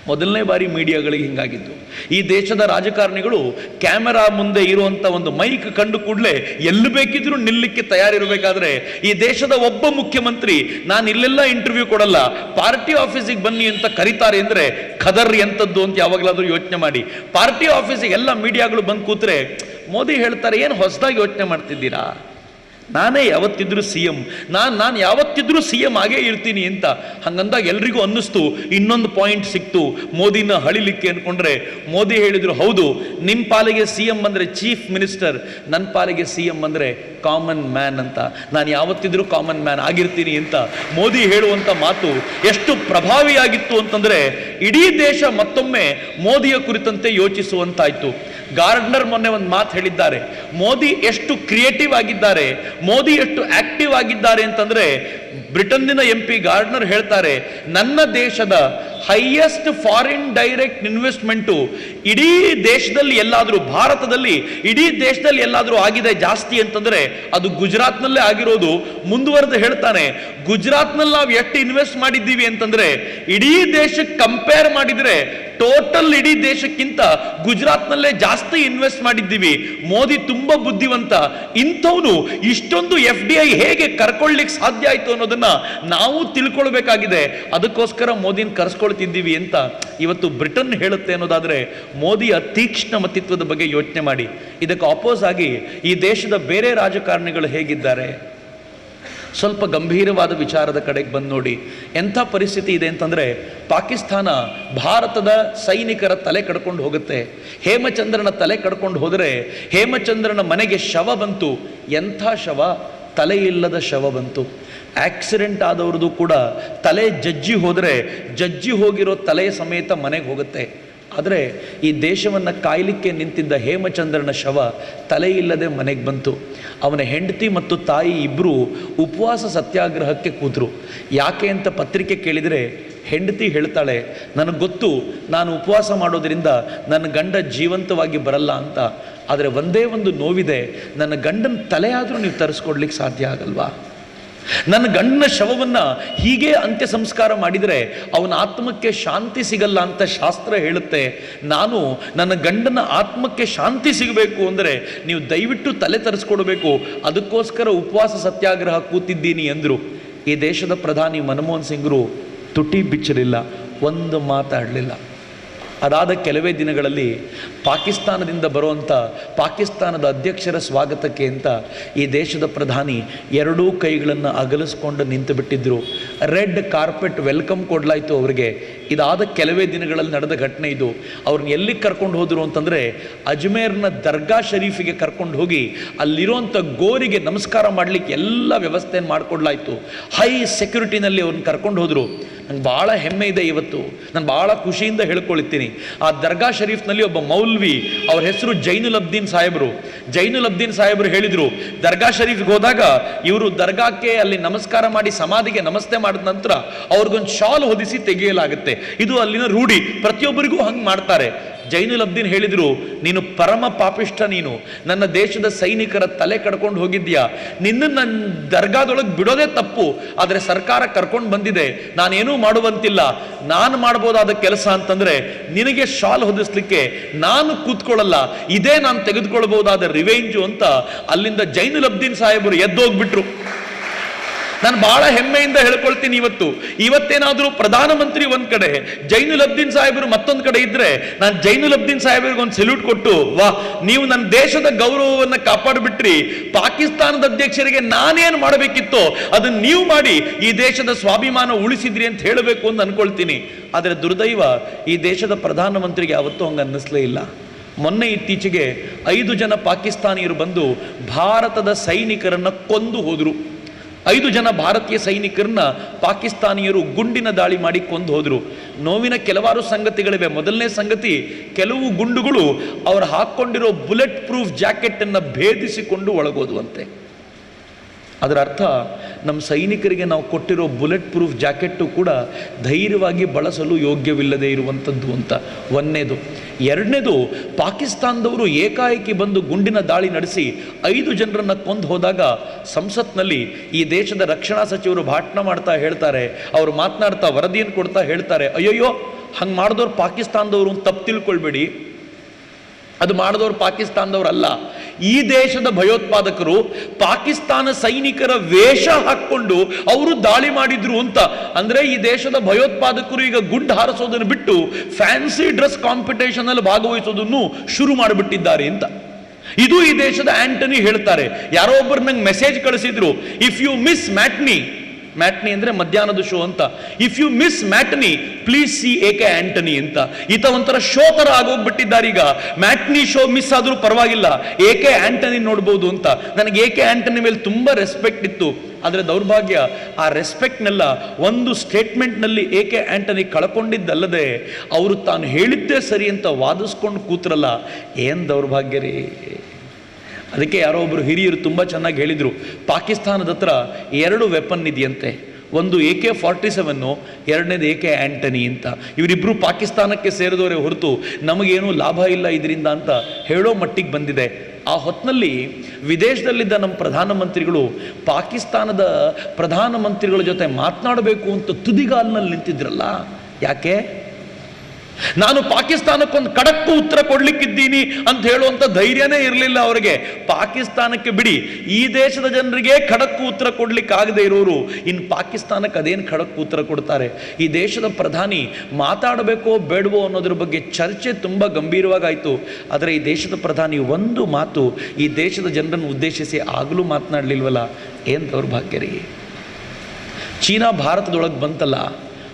ಮೊದಲನೇ ಬಾರಿ ಮೀಡಿಯಾಗಳಿಗೆ ಹಿಂಗಾಗಿದ್ದು. ಈ ದೇಶದ ರಾಜಕಾರಣಿಗಳು ಕ್ಯಾಮೆರಾ ಮುಂದೆ ಇರುವಂಥ ಒಂದು ಮೈಕ್ ಕಂಡು ಕೂಡಲೇ ಎಲ್ಲಿ ಬೇಕಿದ್ರೂ ನಿಲ್ಲಕ್ಕೆ ತಯಾರಿರಬೇಕಾದ್ರೆ ಈ ದೇಶದ ಒಬ್ಬ ಮುಖ್ಯಮಂತ್ರಿ, ನಾನು ಇಲ್ಲೆಲ್ಲ ಇಂಟರ್ವ್ಯೂ ಕೊಡಲ್ಲ, ಪಾರ್ಟಿ ಆಫೀಸಿಗೆ ಬನ್ನಿ ಅಂತ ಕರೀತಾರೆ ಅಂದರೆ ಖದರ್ ಎಂಥದ್ದು ಅಂತ ಯಾವಾಗಲಾದರೂ ಯೋಚನೆ ಮಾಡಿ. ಪಾರ್ಟಿ ಆಫೀಸಿಗೆ ಎಲ್ಲ ಮೀಡಿಯಾಗಳು ಬಂದು ಕೂತ್ರೆ, ಮೋದಿ ಹೇಳ್ತಾರೆ, ಏನು ಹೊಸದಾಗಿ ಯೋಚನೆ ಮಾಡ್ತಿದ್ದೀರಾ? ನಾನೇ ಯಾವತ್ತಿದ್ರೂ ಸಿ ಎಂ ನಾನು ನಾನು ಯಾವತ್ತಿದ್ರೂ ಸಿ ಎಂ ಆಗೇ ಇರ್ತೀನಿ ಅಂತ. ಹಂಗಂದಾಗ ಎಲ್ರಿಗೂ ಅನ್ನಿಸ್ತು, ಇನ್ನೊಂದು ಪಾಯಿಂಟ್ ಸಿಕ್ತು. ಮೋದಿನ ಹಳಿಲಿಕ್ಕೆ ಅಂದ್ಕೊಂಡ್ರೆ ಮೋದಿ ಹೇಳಿದ್ರು, ಹೌದು ನಿಮ್ಮ ಪಾಲಿಗೆ ಸಿ ಎಂ ಅಂದರೆ ಚೀಫ್ ಮಿನಿಸ್ಟರ್ ನನ್ನ ಪಾಲಿಗೆ ಸಿ ಎಂ ಅಂದರೆ ಕಾಮನ್ ಮ್ಯಾನ್ ಅಂತ. ನಾನು ಯಾವತ್ತಿದ್ರೂ ಕಾಮನ್ ಮ್ಯಾನ್ ಆಗಿರ್ತೀನಿ ಅಂತ. ಮೋದಿ ಹೇಳುವಂಥ ಮಾತು ಎಷ್ಟು ಪ್ರಭಾವಿಯಾಗಿತ್ತು ಅಂತಂದರೆ, ಇಡೀ ದೇಶ ಮತ್ತೊಮ್ಮೆ ಮೋದಿಯ ಕುರಿತಂತೆ ಯೋಚಿಸುವಂತಾಯ್ತು. ಗಾರ್ಡ್ನರ್ ಮೊನ್ನೆ ಒಂದು ಮಾತು ಹೇಳಿದ್ದಾರೆ. ಮೋದಿ ಎಷ್ಟು ಕ್ರಿಯೇಟಿವ್ ಆಗಿದ್ದಾರೆ ಮೋದಿ ಎಷ್ಟು ಆಕ್ಟಿವ್ ಆಗಿದ್ದಾರೆ ಅಂತಂದ್ರೆ ಬ್ರಿಟನ್ನಿನ ಎಂ ಪಿ ಗಾರ್ಡ್ನರ್ ಹೇಳ್ತಾರೆ, ನನ್ನ ದೇಶದ ಹೈಯೆಸ್ಟ್ ಫಾರಿನ್ ಡೈರೆಕ್ಟ್ ಇನ್ವೆಸ್ಟ್ಮೆಂಟು ಇಡೀ ದೇಶದಲ್ಲಿ ಎಲ್ಲಾದರೂ, ಭಾರತದಲ್ಲಿ ಇಡೀ ದೇಶದಲ್ಲಿ ಎಲ್ಲಾದರೂ ಆಗಿದೆ ಜಾಸ್ತಿ ಅಂತಂದ್ರೆ ಅದು ಗುಜರಾತ್ನಲ್ಲೇ ಆಗಿರೋದು. ಮುಂದುವರೆದು ಹೇಳ್ತಾನೆ, ಗುಜರಾತ್ನಲ್ಲಿ ನಾವು ಎಷ್ಟು ಇನ್ವೆಸ್ಟ್ ಮಾಡಿದ್ದೀವಿ ಅಂತಂದ್ರೆ, ಇಡೀ ದೇಶಕ್ಕೆ ಕಂಪೇರ್ ಮಾಡಿದ್ರೆ ಟೋಟಲ್ ಇಡೀ ದೇಶಕ್ಕಿಂತ ಗುಜರಾತ್ನಲ್ಲೇ ಜಾಸ್ತಿ ಇನ್ವೆಸ್ಟ್ ಮಾಡಿದ್ದೀವಿ. ಮೋದಿ ತುಂಬಾ ಬುದ್ಧಿವಂತ. ಇಂಥವನು ಇಷ್ಟೊಂದು ಎಫ್ ಡಿ ಐ ಹೇಗೆ ಕರ್ಕೊಳ್ಳಿಕ್ಕೆ ಸಾಧ್ಯ ಆಯ್ತು ಅನ್ನೋದನ್ನ ನಾವು ತಿಳ್ಕೊಳ್ಬೇಕಾಗಿದೆ. ಅದಕ್ಕೋಸ್ಕರ ಮೋದಿನ ಕರ್ಸ್ಕೊಳ್ತಿದ್ದೀವಿ ಅಂತ ಇವತ್ತು ಬ್ರಿಟನ್ ಹೇಳುತ್ತೆ ಅನ್ನೋದಾದ್ರೆ ಮೋದಿಯ ತೀಕ್ಷ್ಣ ಮತಿತ್ವದ ಬಗ್ಗೆ ಯೋಚನೆ ಮಾಡಿ. ಇದಕ್ಕೆ ಅಪೋಸ್ ಆಗಿ ಈ ದೇಶದ ಬೇರೆ ರಾಜಕಾರಣಿಗಳು ಹೇಗಿದ್ದಾರೆ? ಸ್ವಲ್ಪ ಗಂಭೀರವಾದ ವಿಚಾರದ ಕಡೆಗೆ ಬಂದು ನೋಡಿ. ಎಂಥ ಪರಿಸ್ಥಿತಿ ಇದೆ ಅಂತಂದರೆ ಪಾಕಿಸ್ತಾನ ಭಾರತದ ಸೈನಿಕರ ತಲೆ ಕಡ್ಕೊಂಡು ಹೋಗುತ್ತೆ. ಹೇಮಚಂದ್ರನ ತಲೆ ಕಡ್ಕೊಂಡು ಹೋದರೆ ಹೇಮಚಂದ್ರನ ಮನೆಗೆ ಶವ ಬಂತು. ಎಂಥ ಶವ? ತಲೆ ಇಲ್ಲದ ಶವ ಬಂತು. ಆಕ್ಸಿಡೆಂಟ್ ಆದವ್ರದ್ದು ಕೂಡ ತಲೆ ಜಜ್ಜಿ ಹೋದರೆ, ಜಜ್ಜಿ ಹೋಗಿರೋ ತಲೆ ಸಮೇತ ಮನೆಗೆ ಹೋಗುತ್ತೆ. ಆದರೆ ಈ ದೇಶವನ್ನು ಕಾಯಲಿಕ್ಕೆ ನಿಂತಿದ್ದ ಹೇಮಚಂದ್ರನ ಶವ ತಲೆ ಇಲ್ಲದೆ ಮನೆಗೆ ಬಂತು. ಅವನ ಹೆಂಡತಿ ಮತ್ತು ತಾಯಿ ಇಬ್ಬರು ಉಪವಾಸ ಸತ್ಯಾಗ್ರಹಕ್ಕೆ ಕೂತರು. ಯಾಕೆ ಅಂತ ಪತ್ರಿಕೆ ಕೇಳಿದರೆ, ಹೆಂಡತಿ ಹೇಳ್ತಾಳೆ, ನನಗೆ ಗೊತ್ತು, ನಾನು ಉಪವಾಸ ಮಾಡೋದರಿಂದ ನನ್ನ ಗಂಡ ಜೀವಂತವಾಗಿ ಬರಲ್ಲ ಅಂತ. ಆದರೆ ಒಂದೇ ಒಂದು ನೋವಿದೆ, ನನ್ನ ಗಂಡನ ತಲೆಯಾದರೂ ನೀವು ತರಿಸ್ಕೊಡ್ಲಿಕ್ಕೆ ಸಾಧ್ಯ ಆಗಲ್ವಾ? ನನ್ನ ಗಂಡನ ಶವವನ್ನ ಹೀಗೆ ಅಂತ್ಯ ಸಂಸ್ಕಾರ ಮಾಡಿದರೆ ಅವನ ಆತ್ಮಕ್ಕೆ ಶಾಂತಿ ಸಿಗಲ್ಲ ಅಂತ ಶಾಸ್ತ್ರ ಹೇಳುತ್ತೆ. ನಾನು ನನ್ನ ಗಂಡನ ಆತ್ಮಕ್ಕೆ ಶಾಂತಿ ಸಿಗಬೇಕು ಅಂದರೆ ನೀವು ದಯವಿಟ್ಟು ತಲೆ ತರಿಸ್ಕೊಡ್ಬೇಕು. ಅದಕ್ಕೋಸ್ಕರ ಉಪವಾಸ ಸತ್ಯಾಗ್ರಹ ಕೂತಿದ್ದೀನಿ ಅಂದರು. ಈ ದೇಶದ ಪ್ರಧಾನಿ ಮನಮೋಹನ್ ಸಿಂಗ್ರು ತುಟಿ ಬಿಚ್ಚಲಿಲ್ಲ, ಒಂದು ಮಾತಾಡಲಿಲ್ಲ. ಅದಾದ ಕೆಲವೇ ದಿನಗಳಲ್ಲಿ ಪಾಕಿಸ್ತಾನದಿಂದ ಬರುವಂಥ ಪಾಕಿಸ್ತಾನದ ಅಧ್ಯಕ್ಷರ ಸ್ವಾಗತಕ್ಕೆ ಅಂತ ಈ ದೇಶದ ಪ್ರಧಾನಿ ಎರಡೂ ಕೈಗಳನ್ನು ಅಗಲಿಸ್ಕೊಂಡು ನಿಂತು ಬಿಟ್ಟಿದ್ದರು ರೆಡ್ ಕಾರ್ಪೆಟ್ ವೆಲ್ಕಮ್ ಕೊಡಲಾಯಿತು ಅವರಿಗೆ. ಇದಾದ ಕೆಲವೇ ದಿನಗಳಲ್ಲಿ ನಡೆದ ಘಟನೆ ಇದು. ಅವ್ರನ್ನ ಎಲ್ಲಿಗೆ ಕರ್ಕೊಂಡು ಹೋದರು ಅಂತಂದರೆ ಅಜ್ಮೇರ್ನ ದರ್ಗಾ ಶರೀಫಿಗೆ ಕರ್ಕೊಂಡು ಹೋಗಿ ಅಲ್ಲಿರುವಂಥ ಗೋರಿಗೆ ನಮಸ್ಕಾರ ಮಾಡಲಿಕ್ಕೆ ಎಲ್ಲ ವ್ಯವಸ್ಥೆಯನ್ನು ಮಾಡಿಕೊಡ್ಲಾಯಿತು. ಹೈ ಸೆಕ್ಯೂರಿಟಿನಲ್ಲಿ ಅವ್ರನ್ನ ಕರ್ಕೊಂಡು ಹೋದರು. ನಂಗೆ ಭಾಳ ಹೆಮ್ಮೆ ಇದೆ ಇವತ್ತು. ನಾನು ಭಾಳ ಖುಷಿಯಿಂದ ಹೇಳ್ಕೊಳ್ತೀನಿ. ಆ ದರ್ಗಾ ಶರೀಫ್ನಲ್ಲಿ ಒಬ್ಬ ಮೌಲ್ವಿ, ಅವ್ರ ಹೆಸರು ಜೈನುಲ್ ಅಬ್ದೀನ್ ಸಾಹೇಬರು. ಜೈನುಲ್ ಅಬ್ದೀನ್ ಸಾಹೇಬರು ಹೇಳಿದರು, ದರ್ಗಾ ಶರೀಫ್ಗೆ ಹೋದಾಗ ಇವರು ದರ್ಗಾಕ್ಕೆ ಅಲ್ಲಿ ನಮಸ್ಕಾರ ಮಾಡಿ ಸಮಾಧಿಗೆ ನಮಸ್ತೆ ಮಾಡಿದ ನಂತರ ಅವ್ರಿಗೊಂದು ಶಾಲ್ ಹೊದಿಸಿ ತೆಗೆಯಲಾಗುತ್ತೆ. ಇದು ಅಲ್ಲಿನ ರೂಢಿ. ಪ್ರತಿಯೊಬ್ಬರಿಗೂ ಹಂಗೆ ಮಾಡ್ತಾರೆ. ಜೈನುಲ್ ಅಬ್ದೀನ್ ಹೇಳಿದ್ರು, ನೀನು ಪರಮ ಪಾಪಿಷ್ಠ ನೀನು. ನನ್ನ ದೇಶದ ಸೈನಿಕರ ತಲೆ ಕಡ್ಕೊಂಡು ಹೋಗಿದ್ಯಾ ನಿನ್ನ ನನ್ನ ದರ್ಗಾದೊಳಗೆ ಬಿಡೋದೇ ತಪ್ಪು. ಆದರೆ ಸರ್ಕಾರ ಕರ್ಕೊಂಡು ಬಂದಿದೆ. ನಾನೇನೂ ಮಾಡುವಂತಿಲ್ಲ. ನಾನು ಮಾಡ್ಬೋದಾದ ಕೆಲಸ ಅಂತಂದ್ರೆ, ನಿನಗೆ ಶಾಲ್ ಹೊದಿಸ್ಲಿಕ್ಕೆ ನಾನು ಕೂತ್ಕೊಳ್ಳಲ್ಲ. ಇದೇ ನಾನು ತೆಗೆದುಕೊಳ್ಬಹುದಾದ ರಿವೆಂಜು ಅಂತ ಅಲ್ಲಿಂದ ಜೈನುಲ್ ಅಬ್ದೀನ್ ಸಾಹೇಬರು ಎದ್ದೋಗ್ಬಿಟ್ರು. ನಾನು ಬಹಳ ಹೆಮ್ಮೆಯಿಂದ ಹೇಳ್ಕೊಳ್ತೀನಿ ಇವತ್ತು. ಇವತ್ತೇನಾದರೂ ಪ್ರಧಾನಮಂತ್ರಿ ಒಂದ್ ಕಡೆ ಜೈನುಲ್ ಅಬ್ದೀನ್ ಸಾಹೇಬರು ಮತ್ತೊಂದು ಕಡೆ ಇದ್ರೆ, ನಾನು ಜೈನುಲ್ ಅಬ್ದೀನ್ ಸಾಹೇಬರಿಗೆ ಒಂದು ಸೆಲ್ಯೂಟ್ ಕೊಟ್ಟು ವಾ ನೀವು ನನ್ನ ದೇಶದ ಗೌರವವನ್ನು ಕಾಪಾಡಿಬಿಟ್ರಿ. ಪಾಕಿಸ್ತಾನದ ಅಧ್ಯಕ್ಷರಿಗೆ ನಾನೇನು ಮಾಡಬೇಕಿತ್ತೋ ಅದನ್ನ ನೀವು ಮಾಡಿ, ಈ ದೇಶದ ಸ್ವಾಭಿಮಾನ ಉಳಿಸಿದ್ರಿ ಅಂತ ಹೇಳಬೇಕು ಅಂತ ಅನ್ಕೊಳ್ತೀನಿ. ಆದರೆ ದುರ್ದೈವ, ಈ ದೇಶದ ಪ್ರಧಾನಮಂತ್ರಿಗೆ ಯಾವತ್ತೂ ಹಂಗೆ ಅನ್ನಿಸ್ಲೇ ಇಲ್ಲ. ಮೊನ್ನೆ ಇತ್ತೀಚೆಗೆ ಐದು ಜನ ಪಾಕಿಸ್ತಾನಿಯರು ಬಂದು, ಭಾರತದ ಸೈನಿಕರನ್ನು ಕೊಂದು ಹೋದರು. ಐದು ಜನ ಭಾರತೀಯ ಸೈನಿಕರನ್ನ ಪಾಕಿಸ್ತಾನಿಯರು ಗುಂಡಿನ ದಾಳಿ ಮಾಡಿ ಕೊಂದು ಹೋದರು. ನೋವಿನ ಕೆಲವಾರು ಸಂಗತಿಗಳಿವೆ. ಮೊದಲನೇ ಸಂಗತಿ, ಕೆಲವು ಗುಂಡುಗಳು ಅವರು ಹಾಕ್ಕೊಂಡಿರೋ ಬುಲೆಟ್ ಪ್ರೂಫ್ ಜಾಕೆಟ್ ಅನ್ನು ಭೇದಿಸಿಕೊಂಡು ಒಳಗೋದುವಂತೆ. ಅದರ ಅರ್ಥ ನಮ್ಮ ಸೈನಿಕರಿಗೆ ನಾವು ಕೊಟ್ಟಿರೋ ಬುಲೆಟ್ ಪ್ರೂಫ್ ಜಾಕೆಟ್ಟು ಕೂಡ ಧೈರ್ಯವಾಗಿ ಬಳಸಲು ಯೋಗ್ಯವಿಲ್ಲದೆ ಇರುವಂಥದ್ದು ಅಂತ. ಒಂದನೇದು. ಎರಡನೇದು, ಪಾಕಿಸ್ತಾನದವರು ಏಕಾಏಕಿ ಬಂದು ಗುಂಡಿನ ದಾಳಿ ನಡೆಸಿ ಐದು ಜನರನ್ನು ಕೊಂದು ಹೋದಾಗ ಸಂಸತ್ನಲ್ಲಿ ಈ ದೇಶದ ರಕ್ಷಣಾ ಸಚಿವರು ಭಾಷಣ ಮಾಡ್ತಾ ಹೇಳ್ತಾರೆ, ಅವರು ಮಾತನಾಡ್ತಾ ವರದಿಯನ್ನು ಕೊಡ್ತಾ ಹೇಳ್ತಾರೆ, ಅಯ್ಯಯ್ಯೋ, ಹಂಗೆ ಮಾಡಿದವ್ರು ಪಾಕಿಸ್ತಾನದವರು ತಪ್ಪು ತಿಳ್ಕೊಳ್ಬೇಡಿ. ಅದು ಮಾಡಿದವರು ಪಾಕಿಸ್ತಾನದವರಲ್ಲ. ಈ ದೇಶದ ಭಯೋತ್ಪಾದಕರು ಪಾಕಿಸ್ತಾನ ಸೈನಿಕರ ವೇಷ ಹಾಕ್ಕೊಂಡು ಅವರು ದಾಳಿ ಮಾಡಿದ್ರು ಅಂತ. ಅಂದ್ರೆ ಈ ದೇಶದ ಭಯೋತ್ಪಾದಕರು ಈಗ ಗುಡ್ ಹಾರಿಸೋದನ್ನು ಬಿಟ್ಟು ಫ್ಯಾನ್ಸಿ ಡ್ರೆಸ್ ಕಾಂಪಿಟೇಷನ್ ಅಲ್ಲಿ ಭಾಗವಹಿಸೋದನ್ನು ಶುರು ಮಾಡಿಬಿಟ್ಟಿದ್ದಾರೆ ಅಂತ. ಇದು ಈ ದೇಶದ ಆಂಟನಿ ಹೇಳ್ತಾರೆ. ಯಾರೋ ಒಬ್ಬರು ನಂಗೆ ಮೆಸೇಜ್ ಕಳಿಸಿದ್ರು if you miss matinee matinee ಅಂದರೆ ಮಧ್ಯಾಹ್ನದ ಶೋ ಅಂತ. If you miss matinee please see A K Antony ಅಂತ. ಈತ ಒಂಥರ ಶೋ ಥರ ಆಗೋಗ್ಬಿಟ್ಟಿದ್ದಾರೆ ಈಗ. ಮ್ಯಾಟ್ನಿ ಶೋ ಮಿಸ್ ಆದರೂ ಪರವಾಗಿಲ್ಲ. ಏಕೆ ಆಂಟನಿ ನೋಡ್ಬೋದು ಅಂತ. ನನಗೆ ಏಕೆ ಆಂಟನಿ ಮೇಲೆ ತುಂಬ ರೆಸ್ಪೆಕ್ಟ್ ಇತ್ತು. ಆದರೆ ದೌರ್ಭಾಗ್ಯ, ಆ ರೆಸ್ಪೆಕ್ಟ್ನೆಲ್ಲ ಒಂದು ಸ್ಟೇಟ್ಮೆಂಟ್ನಲ್ಲಿ ಏಕೆ ಆಂಟನಿ ಕಳ್ಕೊಂಡಿದ್ದಲ್ಲದೆ, ಅವರು ತಾನು ಹೇಳಿದ್ದೇ ಸರಿ ಅಂತ ವಾದಿಸ್ಕೊಂಡು ಕೂತ್ರಲ್ಲ. ಏನು ದೌರ್ಭಾಗ್ಯ ರೀ? ಅದಕ್ಕೆ ಯಾರೋ ಒಬ್ಬರು ಹಿರಿಯರು ತುಂಬ ಚೆನ್ನಾಗಿ ಹೇಳಿದರು, ಪಾಕಿಸ್ತಾನದ ಹತ್ರ ಎರಡು ವೆಪನ್ ಇದೆಯಂತೆ. ಒಂದು ಎ ಕೆ ಫಾರ್ಟಿ ಸೆವೆನ್ನು ಎರಡನೇದು ಎ ಕೆ ಆ್ಯಂಟನಿ ಅಂತ. ಇವರಿಬ್ಬರು ಪಾಕಿಸ್ತಾನಕ್ಕೆ ಸೇರಿದವರೇ ಹೊರತು ನಮಗೇನೂ ಲಾಭ ಇಲ್ಲ ಇದರಿಂದ ಅಂತ ಹೇಳೋ ಮಟ್ಟಿಗೆ ಬಂದಿದೆ. ಆ ಹೊತ್ತಿನಲ್ಲಿ ವಿದೇಶದಲ್ಲಿದ್ದ ನಮ್ಮ ಪ್ರಧಾನಮಂತ್ರಿಗಳು, ಪಾಕಿಸ್ತಾನದ ಪ್ರಧಾನಮಂತ್ರಿಗಳ ಜೊತೆ ಮಾತನಾಡಬೇಕು ಅಂತ ತುದಿಗಾಲಿನಲ್ಲಿ ನಿಂತಿದ್ರಲ್ಲ, ಯಾಕೆ? ನಾನು ಪಾಕಿಸ್ತಾನಕ್ಕೊಂದು ಕಡಕ್ಕು ಉತ್ತರ ಕೊಡ್ಲಿಕ್ಕಿದ್ದೀನಿ ಅಂತ ಹೇಳುವಂತ ಧೈರ್ಯನೇ ಇರಲಿಲ್ಲ ಅವರಿಗೆ. ಪಾಕಿಸ್ತಾನಕ್ಕೆ ಬಿಡಿ, ಈ ದೇಶದ ಜನರಿಗೆ ಖಡಕ್ಕು ಉತ್ತರ ಕೊಡ್ಲಿಕ್ಕೆ ಆಗದೆ ಇರೋರು ಇನ್ನು ಪಾಕಿಸ್ತಾನಕ್ಕೆ ಅದೇನು ಖಡಕ್ಕು ಉತ್ತರ ಕೊಡ್ತಾರೆ? ಈ ದೇಶದ ಪ್ರಧಾನಿ ಮಾತಾಡಬೇಕೋ ಬೇಡವೋ ಅನ್ನೋದ್ರ ಬಗ್ಗೆ ಚರ್ಚೆ ತುಂಬ ಗಂಭೀರವಾಗಾಯಿತು. ಆದರೆ ಈ ದೇಶದ ಪ್ರಧಾನಿ ಒಂದು ಮಾತು, ಈ ದೇಶದ ಜನರನ್ನು ಉದ್ದೇಶಿಸಿ ಆಗಲೂ ಮಾತನಾಡಲಿಲ್ವಲ್ಲ? ಏನು ದೌರ್ಭಾಗ್ಯ ರೀ? ಚೀನಾ ಭಾರತದೊಳಗೆ ಬಂತಲ್ಲ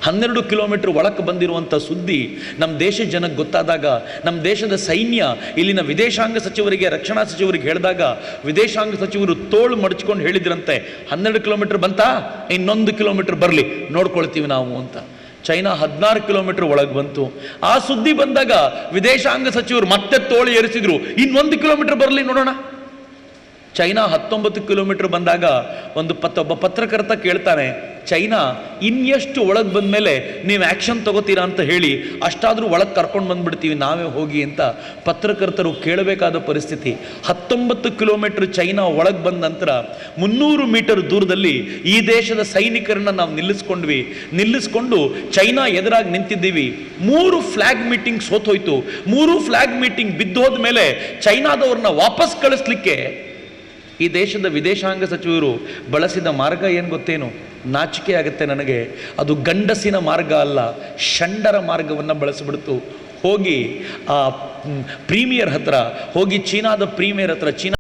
ಹನ್ನೆರಡು ಕಿಲೋಮೀಟರ್ ಒಳಕ್ಕೆ ಬಂದಿರುವಂಥ ಸುದ್ದಿ ನಮ್ಮ ದೇಶ ಜನಕ್ಕೆ ಗೊತ್ತಾದಾಗ, ನಮ್ಮ ದೇಶದ ಸೈನ್ಯ ಇಲ್ಲಿನ ವಿದೇಶಾಂಗ ಸಚಿವರಿಗೆ, ರಕ್ಷಣಾ ಸಚಿವರಿಗೆ ಹೇಳಿದಾಗ ವಿದೇಶಾಂಗ ಸಚಿವರು ತೋಳು ಮಡಚ್ಕೊಂಡು ಹೇಳಿದ್ರಂತೆ, ಹನ್ನೆರಡು ಕಿಲೋಮೀಟರ್ ಬಂತಾ, ಇನ್ನೊಂದು ಕಿಲೋಮೀಟರ್ ಬರಲಿ, ನೋಡ್ಕೊಳ್ತೀವಿ ನಾವು ಅಂತ. ಚೈನಾ ಹದಿನಾರು ಕಿಲೋಮೀಟರ್ ಒಳಗೆ ಬಂತು. ಆ ಸುದ್ದಿ ಬಂದಾಗ ವಿದೇಶಾಂಗ ಸಚಿವರು ಮತ್ತೆ ತೋಳು ಏರಿಸಿದ್ರು ಇನ್ನೊಂದು ಕಿಲೋಮೀಟರ್ ಬರಲಿ ನೋಡೋಣ. ಚೈನಾ ಹತ್ತೊಂಬತ್ತು ಕಿಲೋಮೀಟರ್ ಬಂದಾಗ ಒಂದು ಪತ್, ಒಬ್ಬ ಪತ್ರಕರ್ತ ಕೇಳ್ತಾನೆ ಚೈನಾ ಇನ್ನೆಷ್ಟು ಒಳಗೆ ಬಂದಮೇಲೆ ನೀವು ಆ್ಯಕ್ಷನ್ ತಗೋತೀರಾ ಅಂತ ಹೇಳಿ ಅಷ್ಟಾದರೂ ಒಳಗೆ ಕರ್ಕೊಂಡು ಬಂದ್ಬಿಡ್ತೀವಿ, ನಾವೇ ಹೋಗಿ ಅಂತ ಪತ್ರಕರ್ತರು ಕೇಳಬೇಕಾದ ಪರಿಸ್ಥಿತಿ. ಹತ್ತೊಂಬತ್ತು ಕಿಲೋಮೀಟರ್ ಚೈನಾ ಒಳಗೆ ಬಂದ ನಂತರ ಮುನ್ನೂರು ಮೀಟರ್ ದೂರದಲ್ಲಿ ಈ ದೇಶದ ಸೈನಿಕರನ್ನ ನಾವು ನಿಲ್ಲಿಸ್ಕೊಂಡ್ವಿ. ನಿಲ್ಲಿಸ್ಕೊಂಡು ಚೈನಾ ಎದುರಾಗಿ ನಿಂತಿದ್ದೀವಿ. ಮೂರು ಫ್ಲ್ಯಾಗ್ ಮೀಟಿಂಗ್ ಸೋತೋಯ್ತು. ಮೂರು ಫ್ಲ್ಯಾಗ್ ಮೀಟಿಂಗ್ ಬಿದ್ದೋದ ಮೇಲೆ ಚೈನಾದವ್ರನ್ನ ವಾಪಸ್ ಕಳಿಸ್ಲಿಕ್ಕೆ ಈ ದೇಶದ ವಿದೇಶಾಂಗ ಸಚಿವರು ಬಳಸಿದ ಮಾರ್ಗ ಏನು ಗೊತ್ತೇನು? ನಾಚಿಕೆ ಆಗುತ್ತೆ ನನಗೆ. ಅದು ಗಂಡಸಿನ ಮಾರ್ಗ ಅಲ್ಲ, ಷಂಡರ ಮಾರ್ಗವನ್ನು ಬಳಸಿಬಿಡ್ತು. ಹೋಗಿ ಆ ಪ್ರೀಮಿಯರ್ ಹತ್ರ, ಹೋಗಿ ಚೀನಾದ ಪ್ರೀಮಿಯರ್ ಹತ್ರ, ಚೀನಾ